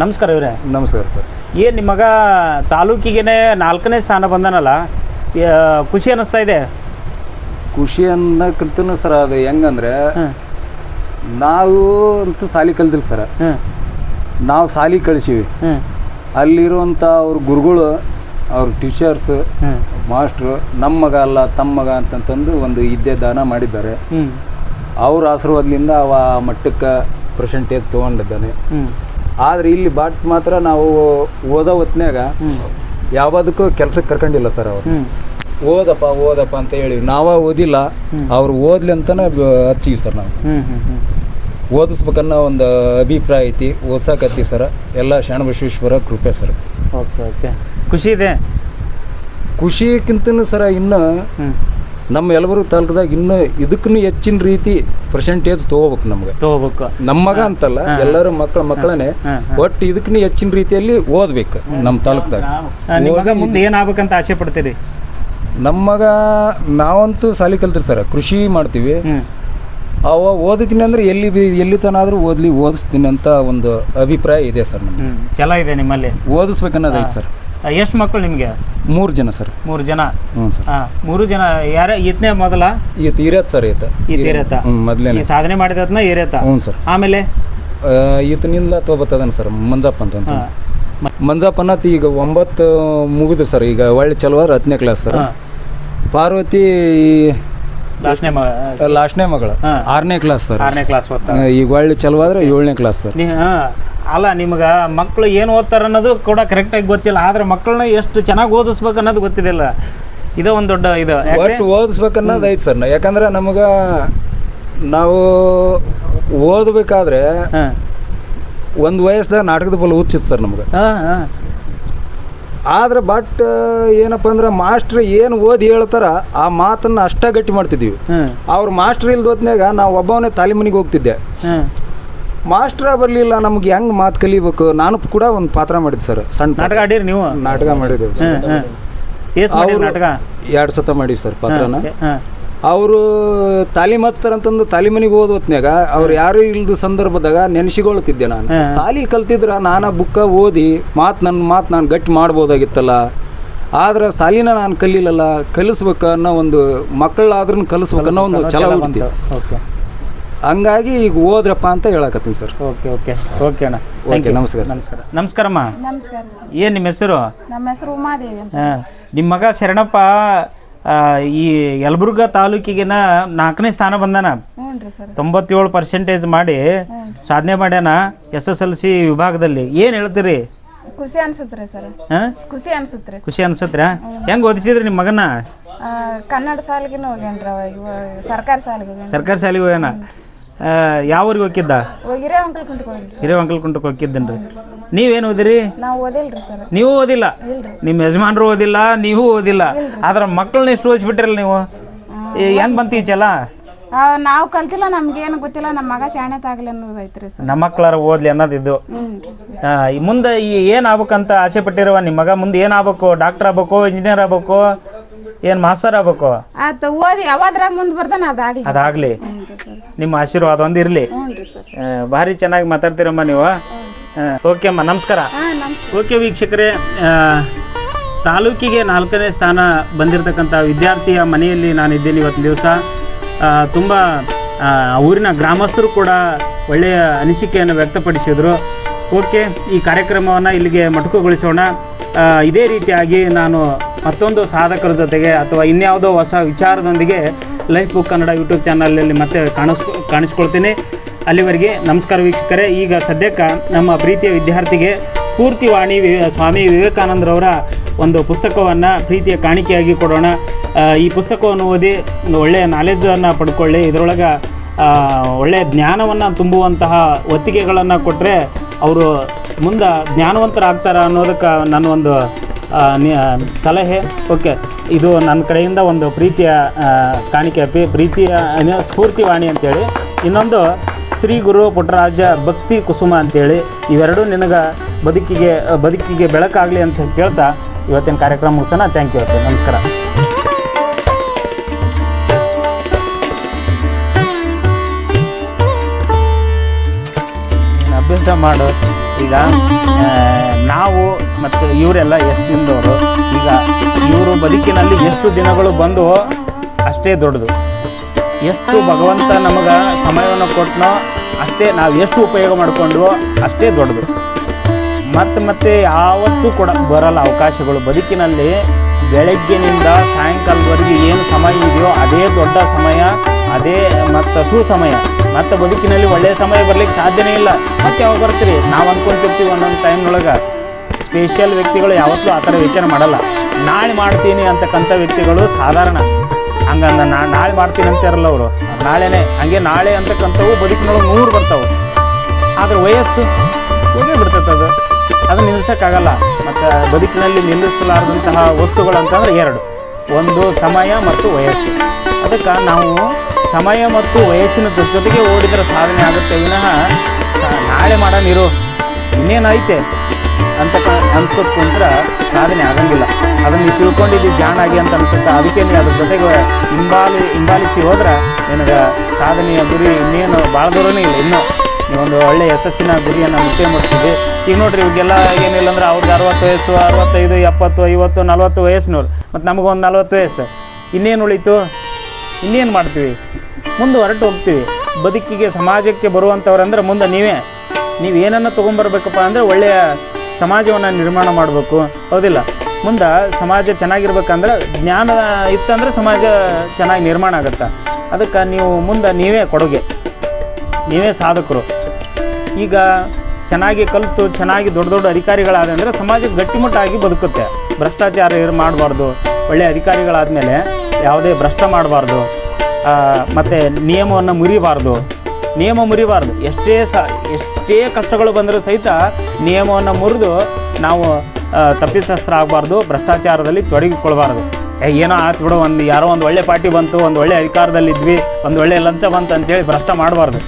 ನಮಸ್ಕಾರ ಇವರೇ. ನಮಸ್ಕಾರ ಸರ್. ಏನು ನಿಮ್ಮ ಮಗ ತಾಲೂಕಿಗೆ ನಾಲ್ಕನೇ ಸ್ಥಾನ ಬಂದನಲ್ಲ ಖುಷಿ ಅನ್ನಿಸ್ತಾ ಇದೆ? ಖುಷಿ ಅನ್ನೋಕ್ಕಿಂತನೂ ಸರ್ ಅದು ಹೆಂಗಂದ್ರೆ ನಾವು ಅಂತೂ ಸಾಲಿ ಕಲ್ತಿಲ್ಲ ಸರ್. ನಾವು ಸಾಲಿ ಕಳಿಸೀವಿ. ಅಲ್ಲಿರುವಂಥ ಅವ್ರ ಗುರುಗಳು ಅವ್ರ ಟೀಚರ್ಸ್ ಮಾಸ್ಟ್ರು ನಮ್ಮ ಮಗ ಅಲ್ಲ ತಮ್ಮ ಮಗ ಅಂತಂತಂದು ಒಂದು ಇದ್ದೆ ದಾನ ಮಾಡಿದ್ದಾರೆ. ಅವ್ರ ಆಶೀರ್ವಾದದಿಂದ ಅವ ಆ ಮಟ್ಟಕ್ಕೆ ಪರ್ಸೆಂಟೇಜ್ ತೊಗೊಂಡಿದ್ದಾನೆ. ಆದರೆ ಇಲ್ಲಿ ಬಾಟ್ ಮಾತ್ರ ನಾವು ಓದೋ ಹೊತ್ನ್ಯಾಗ ಯಾವುದಕ್ಕೂ ಕೆಲಸಕ್ಕೆ ಕರ್ಕೊಂಡಿಲ್ಲ ಸರ್ ಅವರು. ಓದಪ್ಪ ಓದಪ್ಪ ಅಂತ ಹೇಳಿ. ನಾವ ಓದಿಲ್ಲ. ಅವ್ರು ಓದ್ಲಿ ಅಂತಾನೆ ಹಚ್ಚಿವಿ ಸರ್ ನಾವು. ಓದಿಸ್ಬೇಕನ್ನೋ ಒಂದು ಅಭಿಪ್ರಾಯ ಐತಿ. ಓದ್ಸಾಕತ್ತಿ ಸರ್. ಎಲ್ಲ ಶರಣಬಸವೇಶ್ವರ ಕೃಪೆ ಸರ್. Okay okay. ಖುಷಿ ಇದೆ? ಖುಷಿಕ್ಕಿಂತನೂ ಸರ ಇನ್ನು ನಮ್ಮ ಯಲಬುರ್ಗ ತಾಲೂಕದಾಗ ಇನ್ನೂ ಇದಕ್ಕೂ ಹೆಚ್ಚಿನ ರೀತಿ ಪರ್ಸೆಂಟೇಜ್ ತಗೋಬೇಕು ನಮ್ಗೆ. ತಗೋಬೇಕು. ನಮ್ಮ ಮಗ ಅಂತಲ್ಲ ಎಲ್ಲರೂ ಮಕ್ಕಳ ಮಕ್ಕಳನ್ನೇ ಹಾ, ಒಟ್ಟು ಇದಕ್ಕೂ ಹೆಚ್ಚಿನ ರೀತಿಯಲ್ಲಿ ಓದ್ಬೇಕು ನಮ್ಮ ತಾಲೂಕದಾಗ. ಮುಂದೆ ಏನಾಗ್ಬೇಕಂತ ಆಸೆ ಪಡ್ತೀರಿ? ನಮ್ಮಗ ಮಗ ನಾವಂತೂ ಸಾಲಿ ಕಲ್ತಿರಿ ಸರ್ ಕೃಷಿ ಮಾಡ್ತೀವಿ. ಅವ ಓದಿದ್ದೀನಿ ಅಂದ್ರೆ ಎಲ್ಲಿ ಎಲ್ಲಿ ತನಾದ್ರೂ ಓದ್ಲಿ ಓದಿಸ್ತೀನಿ ಅಂತ ಒಂದು ಅಭಿಪ್ರಾಯ ಇದೆ ಸರ್ ನಮ್ಗೆ. ಚಲ ಚಲೋ ಇದೆ ನಿಮ್ಮಲ್ಲಿ. ಓದಿಸ್ಬೇಕನ್ನೋದೈತೆ ಸರ್. ಎಷ್ಟು ಮಕ್ಕಳು ನಿಮಗೆ? ಮೂರು ಜನ ಸರ್. ಮೂರು ಜನ? ಹ್ಞೂ ಸರ್. ಹಾಂ ಮೂರು ಜನ. ಯಾರ ಈತನೇ ಮೊದಲ? ಈತ ಇರತ್ ಸರ್ ಈತ. ಈತ ಏರೇತ ಹ್ಞೂ ಮೊದಲೇನೆ. ಈ ಸಾಧನೆ ಮಾಡಿದತ್ನ ಇರತ್ತ ಹ್ಞೂ ಸರ್. ಆಮೇಲೆ? ಆ, ಈತನಿಂದ ತೊಗೊಬತ್ತದನ್ ಸರ್ ಮಂಜಪ್ಪ ಅಂತ ಹಾಂ ಮಂಜಪ್ಪ ಅನ್ನತ್ ಈಗ ಒಂಬತ್ತು ಮುಗಿದು ಸರ್ ಈಗ ಒಳ್ಳೆ ಚಲವಾರ ಹತ್ತನೇ ಕ್ಲಾಸ್ ಸರ್. ಹಾಂ. ಪಾರ್ವತಿ ಲಾಸ್ಟ್ನೇ ಮಗಳ ಲಾಸ್ಟ್ನೇ ಮಗಳು. ಹಾ. ಆರನೇ ಕ್ಲಾಸ್ ಸರ್. ಆರನೇ ಕ್ಲಾಸ್ ಈಗ ಒಳ್ಳೆ ಚಲವಾದ್ರೆ ಏಳನೇ ಕ್ಲಾಸ್ ಸರ್. ನೀ ಹಾಂ. ಅಲ್ಲ ನಿಮ್ಗೆ ಮಕ್ಕಳು ಏನು ಓದ್ತಾರೆ ಅನ್ನೋದು ಕೂಡ ಕರೆಕ್ಟಾಗಿ ಗೊತ್ತಿಲ್ಲ. ಆದ್ರೆ ಮಕ್ಕಳನ್ನ ಎಷ್ಟು ಚೆನ್ನಾಗಿ ಓದಿಸ್ಬೇಕು ಅನ್ನೋದು ಗೊತ್ತಿದಿಲ್ಲ. ಇದು ಒಂದು ದೊಡ್ಡ ಇದು. ಒಟ್ಟು ಓದಿಸ್ಬೇಕನ್ನೋದು ಐತೆ ಸರ್. ಯಾಕಂದ್ರೆ ನಮಗೆ ನಾವು ಓದಬೇಕಾದ್ರೆ ಒಂದು ವಯಸ್ಸದಾಗ ನಾಟಕದ ಬಲ ಹುಚ್ಚಿತ್ತು ಸರ್ ನಮ್ಗೆ. ಆದ್ರೆ ಬಟ್ ಏನಪ್ಪ ಅಂದ್ರೆ ಮಾಸ್ಟ್ರ್ ಏನು ಓದಿ ಹೇಳ್ತಾರ ಆ ಮಾತನ್ನ ಅಷ್ಟ ಗಟ್ಟಿ ಮಾಡ್ತಿದ್ವಿ. ಅವ್ರ ಮಾಸ್ಟ್ರ್ ಇಲ್ದ ಹೊತ್ನ್ಯಾಗ ನಾವು ಒಬ್ಬವನೇ ತಾಲಿಮನಿಗೆ ಹೋಗ್ತಿದ್ದೆ. ಮಾಸ್ಟ್ರ ಬರಲಿಲ್ಲ ನಮ್ಗೆ ಹೆಂಗ್ ಮಾತು ಕಲಿಬೇಕು? ನಾನು ಕೂಡ ಒಂದು ಪಾತ್ರ ಮಾಡಿದ್ದೆ ಸರ್ ಸಣ್ಣ ಪಾತ್ರ. ನಾಟಕ ಆಡಿರಿ ನೀವು? ನಾಟಕ ಮಾಡಿದ್ದೇವೆ ಏಸ್ ಅವ್ರು- ನಾಟಕ? ಎರಡು ಸತ ಮಾಡಿ ಸರ್ ಪಾತ್ರನ. ಹಾಂ ಅವರು ತಾಲೀಮ್ ಹಚ್ತಾರಂತಂದು ತಾಲಿಮನಿಗೆ ಓದ್ ಹೊತ್ನ್ಯಾಗ ಅವ್ರು ಯಾರು ಇಲ್ದ ಸಂದರ್ಭದಾಗ ನೆನೆಸಿಗೊಳ್ತಿದ್ದೆ ನಾನು. ಸಾಲಿ ಕಲ್ತಿದ್ರ ನಾನಾ ಬುಕ್ಕ ಓದಿ ಮಾತು ನನ್ನ ಮಾತು ನಾನು ಗಟ್ಟಿ ಮಾಡ್ಬೋದಾಗಿತ್ತಲ್ಲ. ಆದ್ರೆ ಸಾಲಿನ ನಾನು ಕಲಿಲ್ಲಲ್ಲ ಕಲಿಸ್ಬೇಕು ಅನ್ನೋ ಒಂದು ಮಕ್ಕಳಾದ್ರೂ ಕಲಿಸ್ಬೇಕನ್ನೋ ಒಂದು ಛಲ ಹುಡ್ತಿ ಓಕೆ. ಹಂಗಾಗಿ ಈಗ ಓದ್ರಪ್ಪ ಅಂತ ಹೇಳಕತ್ತೀನಿ ಸರ್. Okay okay. ಓಕೆ ಅಣ್ಣ. ಓಕೆ ನಮಸ್ಕಾರ ನಮಸ್ಕಾರ. ನಮಸ್ಕಾರಮ್ಮ. ನಮಸ್ಕಾರ ಸರ್. ಏನು ನಿಮ್ಮ ಹೆಸರು? ನಮ್ಮ ಹೆಸರು ಉಮಾದೇವಿ ಅಂತ. ಹಾಂ ನಿಮ್ಮ ಮಗ ಶರಣಪ್ಪ ಆ, ಈ ಯಲಬುರ್ಗ ತಾಲೂಕಿಗೆನ ನಾಲ್ಕನೇ ಸ್ಥಾನ ಬಂದಾನ? ಹ್ಞೂ ರೀ ಸರ್. ತೊಂಬತ್ತೇಳು ಪರ್ಸೆಂಟೇಜ್ ಮಾಡಿ ಸಾಧನೆ ಮಾಡ್ಯಾನ ಎಸ್ ಎಸ್ ಎಲ್ ಸಿ ವಿಭಾಗದಲ್ಲಿ. ಏನು ಹೇಳ್ತೀರಿ? ಖುಷಿ ಅನ್ಸುತ್ತೆ ಸರ್. ಹಾಂ? ಖುಷಿ ಅನ್ಸುತ್ತೆ ಖುಷಿ ಅನ್ಸತ್ರ ಹೆಂಗೆ ಓದಿಸಿದ್ರಿ ನಿಮ್ಮ ಮಗನ? ಕನ್ನಡ ಸಾಲಿಗೆ ಹೋಗ್ಯಾನ್ರಿ ಅವ? ಇವಾಗ ಸರ್ಕಾರಿ ಸಾಲಿಗೆ ಹೋಗ್ಯಾನ ಸರ್ಕಾರಿ ಶಾಲೆಗೆ ಹೋಗ್ಯಾನ? ಯಾವ ಊರಿಗೆ ಹೋಗಿದ್ದ ಹಿರೇ ಅಂಕಲ್ ಹಿರಿಯ ಅಂಕಲ್ ಕುಂಟಕ್ಕೆ ಹೋಗಿದ್ದೇನ್ರಿ ನೀವೇನು ಓದಿರಿ? ನಾವು ಓದಿಲ್ರಿ ಸರ್. ನೀವು ಓದಿಲ್ಲ? ನಿಮ್ಮ ಯಜಮಾನರು ಓದಿಲ್ಲ ನೀವು ಓದಿಲ್ಲ. ಆದ್ರೆ ಮಕ್ಕಳನ್ನ ಎಷ್ಟು ಓದಿಸ್ಬಿಟ್ಟಿರಲ್ಲ ನೀವು? ಹೆಂಗ್ ಬಂತು ಈ ಛಲ? ನಾವು ಕಲ್ತಿಲ್ಲ ನಮ್ಗೇನು ಗೊತ್ತಿಲ್ಲ ನಮ್ಮ ಮಗ ಶಾಣೆ ತಾಗಲಿ ಅನ್ನೋದು ಐತ್ರಿ ಸರ್. ನಮ್ಮ ಮಕ್ಕಳಾರ ಓದ್ಲಿ ಅನ್ನೋದಿದ್ದು. ಆ, ಈ ಮುಂದೆ ಈ ಏನು ಆಗ್ಬೇಕಂತ ಆಸೆ ಪಟ್ಟಿರುವ ನಿಮ್ಮ ಮಗ ಮುಂದೆ ಏನು ಆಗ್ಬೇಕು? ಡಾಕ್ಟರ್ ಆಗ್ಬೇಕು ಇಂಜಿನಿಯರ್ ಆಗ್ಬೇಕು? ಏನು ಮಾಸ್ತರ್ ಆಗ್ಬೇಕು? ಆತ ಓದಿ ಮುಂದೆ ಬರ್ತಾನೆ ಅದಾಗ್ಲಿ. ಅದಾಗಲಿ ನಿಮ್ಮ ಆಶೀರ್ವಾದ ಒಂದ್ ಇರಲಿ. ಭಾರಿ ಚೆನ್ನಾಗಿ ಮಾತಾಡ್ತೀರಮ್ಮ ನೀವು. ಓಕೆ ಅಮ್ಮ ನಮಸ್ಕಾರ. ಓಕೆ ವೀಕ್ಷಕರೇ ಆ, ತಾಲೂಕಿಗೆ ನಾಲ್ಕನೇ ಸ್ಥಾನ ಬಂದಿರತಕ್ಕಂಥ ವಿದ್ಯಾರ್ಥಿಯ ಮನೆಯಲ್ಲಿ ನಾನಿದ್ದೇನೆ ಇವತ್ತಿನ ದಿವಸ. ತುಂಬ ಊರಿನ ಗ್ರಾಮಸ್ಥರು ಕೂಡ ಒಳ್ಳೆಯ ಅನಿಸಿಕೆಯನ್ನು ವ್ಯಕ್ತಪಡಿಸಿದರು. ಓಕೆ ಈ ಕಾರ್ಯಕ್ರಮವನ್ನು ಇಲ್ಲಿಗೆ ಮೊಟಕುಗೊಳಿಸೋಣ. ಇದೇ ರೀತಿಯಾಗಿ ನಾನು ಮತ್ತೊಂದು ಸಾಧಕರ ಜೊತೆಗೆ ಅಥವಾ ಇನ್ಯಾವುದೋ ಹೊಸ ವಿಚಾರದೊಂದಿಗೆ ಲೈಫ್ ಬುಕ್ ಕನ್ನಡ ಯೂಟ್ಯೂಬ್ ಚಾನಲಲ್ಲಿ ಮತ್ತೆ ಕಾಣಿಸ್, ಕಾಣಿಸ್ಕೊಳ್ತೀನಿ. ಅಲ್ಲಿವರೆಗೆ ನಮಸ್ಕಾರ ವೀಕ್ಷಕರೇ. ಈಗ ಸದ್ಯಕ್ಕೆ ನಮ್ಮ ಪ್ರೀತಿಯ ವಿದ್ಯಾರ್ಥಿಗೆ ಸ್ಫೂರ್ತಿವಾಣಿ ವಿ, ಸ್ವಾಮಿ ವಿವೇಕಾನಂದರವರ ಒಂದು ಪುಸ್ತಕವನ್ನು ಪ್ರೀತಿಯ ಕಾಣಿಕೆಯಾಗಿ ಕೊಡೋಣ. ಈ ಪುಸ್ತಕವನ್ನು ಓದಿ ಒಳ್ಳೆಯ ನಾಲೆಜನ್ನು ಪಡ್ಕೊಳ್ಳಿ. ಇದರೊಳಗೆ ಒಳ್ಳೆಯ ಜ್ಞಾನವನ್ನು ತುಂಬುವಂತಹ ಒತ್ತಿಗೆಗಳನ್ನು ಕೊಟ್ಟರೆ ಅವರು ಮುಂದೆ ಜ್ಞಾನವಂತರಾಗ್ತಾರ ಅನ್ನೋದಕ್ಕೆ ನನ್ನ ಒಂದು ಆ, ನಿ- ಆ, ಸಲಹೆ. ಓಕೆ ಇದು ನನ್ನ ಕಡೆಯಿಂದ ಒಂದು ಪ್ರೀತಿಯ ಕಾಣಿಕೆ ಪಿ ಪ್ರೀತಿಯ ಸ್ಫೂರ್ತಿವಾಣಿ ಅಂತೇಳಿ. ಇನ್ನೊಂದು ಶ್ರೀ ಗುರು ಪುಟ್ಟರಾಜ ಭಕ್ತಿ ಕುಸುಮ ಅಂತೇಳಿ. ಇವೆರಡೂ ನಿನಗೆ ಬದುಕಿಗೆ ಬದುಕಿಗೆ ಬೆಳಕಾಗಲಿ ಅಂತ ಕೇಳ್ತಾ ಇವತ್ತಿನ ಕಾರ್ಯಕ್ರಮ ಮುಗಿಸೋಣ. ಥ್ಯಾಂಕ್ ಯು ನಮಸ್ಕಾರ. ಅಭ್ಯಾಸ ಮಾಡು. ಈಗ ನಾವು ಮತ್ತು ಇವರೆಲ್ಲ ಎಷ್ಟು ದಿನದವರು, ಈಗ ಇವರು ಬದುಕಿನಲ್ಲಿ ಎಷ್ಟು ದಿನಗಳು ಬಂದು ಅಷ್ಟೇ ದೊಡ್ಡದು. ಎಷ್ಟು ಭಗವಂತ ನಮಗೆ ಸಮಯವನ್ನು ಕೊಟ್ಟನೋ ಅಷ್ಟೇ ನಾವು ಎಷ್ಟು ಉಪಯೋಗ ಮಾಡಿಕೊಂಡ್ವೋ ಅಷ್ಟೇ ದೊಡ್ಡದು. ಮತ್ತೆ ಮತ್ತೆ ಯಾವತ್ತೂ ಕೂಡ ಬರಲ್ಲ ಅವಕಾಶಗಳು. ಬದುಕಿನಲ್ಲಿ ಬೆಳಗ್ಗಿನಿಂದ ಸಾಯಂಕಾಲದವರೆಗೆ ಏನು ಸಮಯ ಇದೆಯೋ ಅದೇ ದೊಡ್ಡ ಸಮಯ. ಅದೇ ಮತ್ತು ಸುಸಮಯ ಮತ್ತು ಬದುಕಿನಲ್ಲಿ ಒಳ್ಳೆಯ ಸಮಯ ಬರ್ಲಿಕ್ಕೆ ಸಾಧ್ಯನೇ ಇಲ್ಲ. ಮತ್ತೆ ಯಾವಾಗ ಬರ್ತೀರಿ? ನಾವು ಅಂದ್ಕೊಂತಿರ್ತೀವಿ ಒಂದೊಂದು ಟೈಮ್ನೊಳಗೆ. ಸ್ಪೆಷಲ್ ವ್ಯಕ್ತಿಗಳು ಯಾವತ್ತೂ ಆ ಥರ ವಿಚಾರ ಮಾಡಲ್ಲ. ನಾಳೆ ಮಾಡ್ತೀನಿ ಅಂತಕ್ಕಂಥ ವ್ಯಕ್ತಿಗಳು ಸಾಧಾರಣ. ಹಂಗಂದ ನಾ, ನಾಳೆ ಮಾಡ್ತೀನಿ ಅಂತ ಇರಲ್ಲ ಅವರು. ನಾಳೆನೆ, ಹಂಗೆ ನಾಳೆ ಅಂತಕ್ಕಂಥವು ಬದುಕಿನೊಳಗೆ ನೂರು ಬರ್ತಾವೆ. ಆದ್ರೆ ವಯಸ್ಸು, ಹೋಗೇ ಬಿಡ್ತೈತೆ ಅದು. ಅದನ್ನು ನಿಲ್ಲಿಸೋಕ್ಕಾಗಲ್ಲ ಮತ್ತು ಬದುಕಿನಲ್ಲಿ ನಿಲ್ಲಿಸಲಾರದಂತಹ ವಸ್ತುಗಳು ಅಂತಂದ್ರೆ ಎರಡು. ಒಂದು ಸಮಯ ಮತ್ತು ವಯಸ್ಸು. ಅದಕ್ಕೆ ನಾವು ಸಮಯ ಮತ್ತು ವಯಸ್ಸಿನ ಜೊತೆಗೆ ಓಡಿದ್ರೆ ಸಾಧನೆ ಆಗುತ್ತೆ. ವಿನಃ ಸ ನಾಳೆ ಮಾಡೋನಿರು ಇನ್ನೇನೈತೆ ಅಂತ ಅನ್ಕೋತ ಕುಂತ್ರ ಸಾಧನೆ ಆಗಂಗಿಲ್ಲ. ಅದನ್ನು ನೀವು ತಿಳ್ಕೊಂಡಿದ್ದು ಜಾಣಾಗಿ ಅಂತ ಅನಿಸುತ್ತೆ ಅದಕ್ಕೆ ನೀವು ಅದ್ರ ಜೊತೆಗೆ ಹಿಂಬಾಲಿ ಹಿಂಬಾಲಿಸಿ ಹೋದ್ರೆ ನಿನಗೆ ಸಾಧನೆಯ ಗುರಿ ಇನ್ನೇನು ಭಾಳ ದೂರನೇ ಇಲ್ಲ. ಇನ್ನೂ ಒಂದು ಒಳ್ಳೆ ಯಶಸ್ಸಿನ ಗುರಿಯನ್ನು ಮುಖ್ಯ ಮಾಡ್ತೀವಿ ಈಗ ನೋಡ್ರಿ, ಇವಾಗೆಲ್ಲ ಏನಿಲ್ಲ ಅಂದ್ರೆ ಅವ್ರಿಗೆ ಅರವತ್ತು ವಯಸ್ಸು, ಅರವತ್ತೈದು, ಎಪ್ಪತ್ತು, ಐವತ್ತು, ನಲ್ವತ್ತು ವಯಸ್ಸಿನವ್ರು ಮತ್ತು ನಮಗೊಂದು ನಲ್ವತ್ತು ವಯಸ್ಸು. ಇನ್ನೇನು ಉಳೀತು? ಇನ್ನೇನು ಮಾಡ್ತೀವಿ? ಮುಂದೆ ಹೊರಟು ಹೋಗ್ತೀವಿ. ಬದುಕಿಗೆ, ಸಮಾಜಕ್ಕೆ ಬರುವಂಥವ್ರಂದ್ರೆ ಮುಂದೆ ನೀವೇ. ನೀವು ಏನನ್ನು ತೊಗೊಂಬರ್ಬೇಕಪ್ಪ ಅಂದರೆ ಒಳ್ಳೆಯ ಸಮಾಜವನ್ನು ನಿರ್ಮಾಣ ಮಾಡಬೇಕು. ಹೌದಿಲ್ಲ? ಮುಂದೆ ಸಮಾಜ ಚೆನ್ನಾಗಿರ್ಬೇಕಂದ್ರೆ ಜ್ಞಾನ ಇತ್ತಂದ್ರೆ ಸಮಾಜ ಚೆನ್ನಾಗಿ ನಿರ್ಮಾಣ ಆಗುತ್ತೆ. ಅದಕ್ಕೆ ನೀವು ಮುಂದೆ ನೀವೇ ಕೊಡುಗೆ. ನೀವೇ ಸಾಧಕರು. ಈಗ ಚೆನ್ನಾಗಿ ಕಲಿತು, ಚೆನ್ನಾಗಿ ದೊಡ್ಡ ದೊಡ್ಡ ಅಧಿಕಾರಿಗಳಾದ ಅಂದರೆ ಸಮಾಜ ಗಟ್ಟಿಮುಟ್ಟಾಗಿ ಬದುಕುತ್ತೆ. ಭ್ರಷ್ಟಾಚಾರ ಮಾಡಬಾರ್ದು. ಒಳ್ಳೆಯ ಅಧಿಕಾರಿಗಳಾದಮೇಲೆ ಯಾವುದೇ ಭ್ರಷ್ಟ ಮಾಡಬಾರ್ದು ಮತ್ತು ನಿಯಮವನ್ನು ಮುರಿಬಾರ್ದು. ನಿಯಮ ಮುರಿಬಾರ್ದು. ಎಷ್ಟೇ ಸ, ಎಷ್ಟೇ ಕಷ್ಟಗಳು ಬಂದರೂ ಸಹಿತ ನಿಯಮವನ್ನು ಮುರಿದು ನಾವು ತಪ್ಪಿತಸ್ಥರಾಗಬಾರ್ದು, ಭ್ರಷ್ಟಾಚಾರದಲ್ಲಿ ತೊಡಗಿಕೊಳ್ಬಾರ್ದು ಏನೋ ಆಯ್ತು ಬಿಡು, ಒಂದು ಯಾರೋ ಒಂದು ಒಳ್ಳೆ ಪಾರ್ಟಿ ಬಂತು, ಒಂದು ಒಳ್ಳೆ ಅಧಿಕಾರದಲ್ಲಿದ್ವಿ, ಒಂದು ಒಳ್ಳೆ ಲಂಚ ಬಂತು ಅಂತೇಳಿ ಭ್ರಷ್ಟ ಮಾಡಬಾರ್ದು.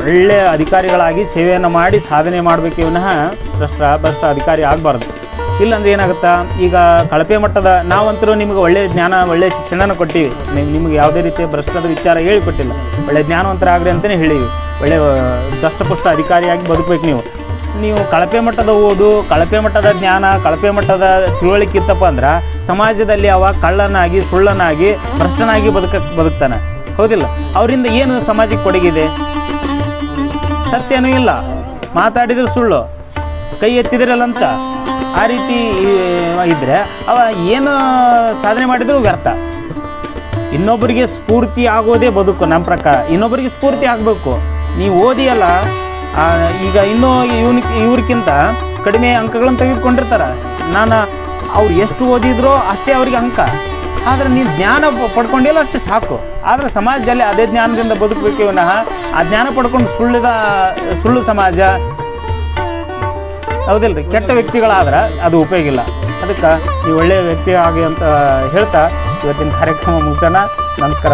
ಒಳ್ಳೆಯ ಅಧಿಕಾರಿಗಳಾಗಿ ಸೇವೆಯನ್ನು ಮಾಡಿ ಸಾಧನೆ ಮಾಡಬೇಕು ವಿನಃ ಭ್ರಷ್ಟ ಭ್ರಷ್ಟ ಅಧಿಕಾರಿ ಆಗಬಾರ್ದು. ಇಲ್ಲಾಂದ್ರೆ ಏನಾಗುತ್ತಾ? ಈಗ ಕಳಪೆ ಮಟ್ಟದ ನಾವಂತರೂ ನಿಮಗೆ ಒಳ್ಳೆಯ ಜ್ಞಾನ ಒಳ್ಳೆಯ ಶಿಕ್ಷಣನ ಕೊಟ್ಟಿವಿ. ನಿಮ್ಗೆ ಯಾವುದೇ ರೀತಿಯ ಭ್ರಷ್ಟದ ವಿಚಾರ ಹೇಳಿಕೊಟ್ಟಿಲ್ಲ. ಒಳ್ಳೆ ಜ್ಞಾನವಂತರಾಗ್ರಿ ಅಂತಲೇ ಹೇಳಿವಿ. ಒಳ್ಳೆಯ ದಷ್ಟಪುಷ್ಟ ಅಧಿಕಾರಿಯಾಗಿ ಬದುಕಬೇಕು ನೀವು. ನೀವು ಕಳಪೆ ಮಟ್ಟದ ಓದು, ಕಳಪೆ ಮಟ್ಟದ ಜ್ಞಾನ, ಕಳಪೆ ಮಟ್ಟದ ತಿಳುವಳಿಕೆ ಇತ್ತಪ್ಪ ಅಂದ್ರೆ ಸಮಾಜದಲ್ಲಿ ಅವ ಕಳ್ಳನಾಗಿ, ಸುಳ್ಳನಾಗಿ, ಭ್ರಷ್ಟನಾಗಿ ಬದುಕ, ಬದುಕ್ತಾನೆ. ಹೌದಿಲ್ಲ? ಅವರಿಂದ ಏನು ಸಮಾಜಕ್ಕೆ ಕೊಡುಗಿದೆ ಸತ್ಯನೂ ಇಲ್ಲ. ಮಾತಾಡಿದ್ರೆ ಸುಳ್ಳು. ಕೈ ಎತ್ತಿದ್ರೆ ಲಂಚ. ಆ ರೀತಿ ಇದ್ರೆ ಅವ ಏನು ಸಾಧನೆ ಮಾಡಿದ್ರು ವ್ಯರ್ಥ. ಇನ್ನೊಬ್ಬರಿಗೆ ಸ್ಫೂರ್ತಿ ಆಗೋದೇ ಬದುಕು ನಮ್ಮ ಪ್ರಕಾರ. ಇನ್ನೊಬ್ಬರಿಗೆ ಸ್ಫೂರ್ತಿ ಆಗಬೇಕು. ನೀವು ಓದಿಯಲ್ಲ ಈಗ ಇನ್ನೂ ಇವನ್ ಇವ್ರಿಗಿಂತ ಕಡಿಮೆ ಅಂಕಗಳನ್ನು ತೆಗೆದುಕೊಂಡಿರ್ತಾರೆ. ನಾನು ಅವ್ರು ಎಷ್ಟು ಓದಿದ್ರೋ ಅಷ್ಟೇ ಅವ್ರಿಗೆ ಅಂಕ. ಆದರೆ ನೀನು ಜ್ಞಾನ ಪಡ್ಕೊಂಡಿಲ್ಲ ಅಷ್ಟೇ ಸಾಕು. ಆದರೆ ಸಮಾಜದಲ್ಲಿ ಅದೇ ಜ್ಞಾನದಿಂದ ಬದುಕಬೇಕು ವಿನಃ, ಆ ಜ್ಞಾನ ಪಡ್ಕೊಂಡು ಸುಳ್ಳಿದ, ಸುಳ್ಳು ಸಮಾಜ ಹೌದಿಲ್ರಿ. ಕೆಟ್ಟ ವ್ಯಕ್ತಿಗಳಾದ್ರೆ ಅದು ಉಪಯೋಗ ಇಲ್ಲ. ಅದಕ್ಕೆ ಈ ಒಳ್ಳೆಯ ವ್ಯಕ್ತಿ ಆಗಿ ಅಂತ ಹೇಳ್ತಾ ಇವತ್ತಿನ ಕಾರ್ಯಕ್ರಮ ಮುಗಿಸೋಣ. ನಮಸ್ಕಾರ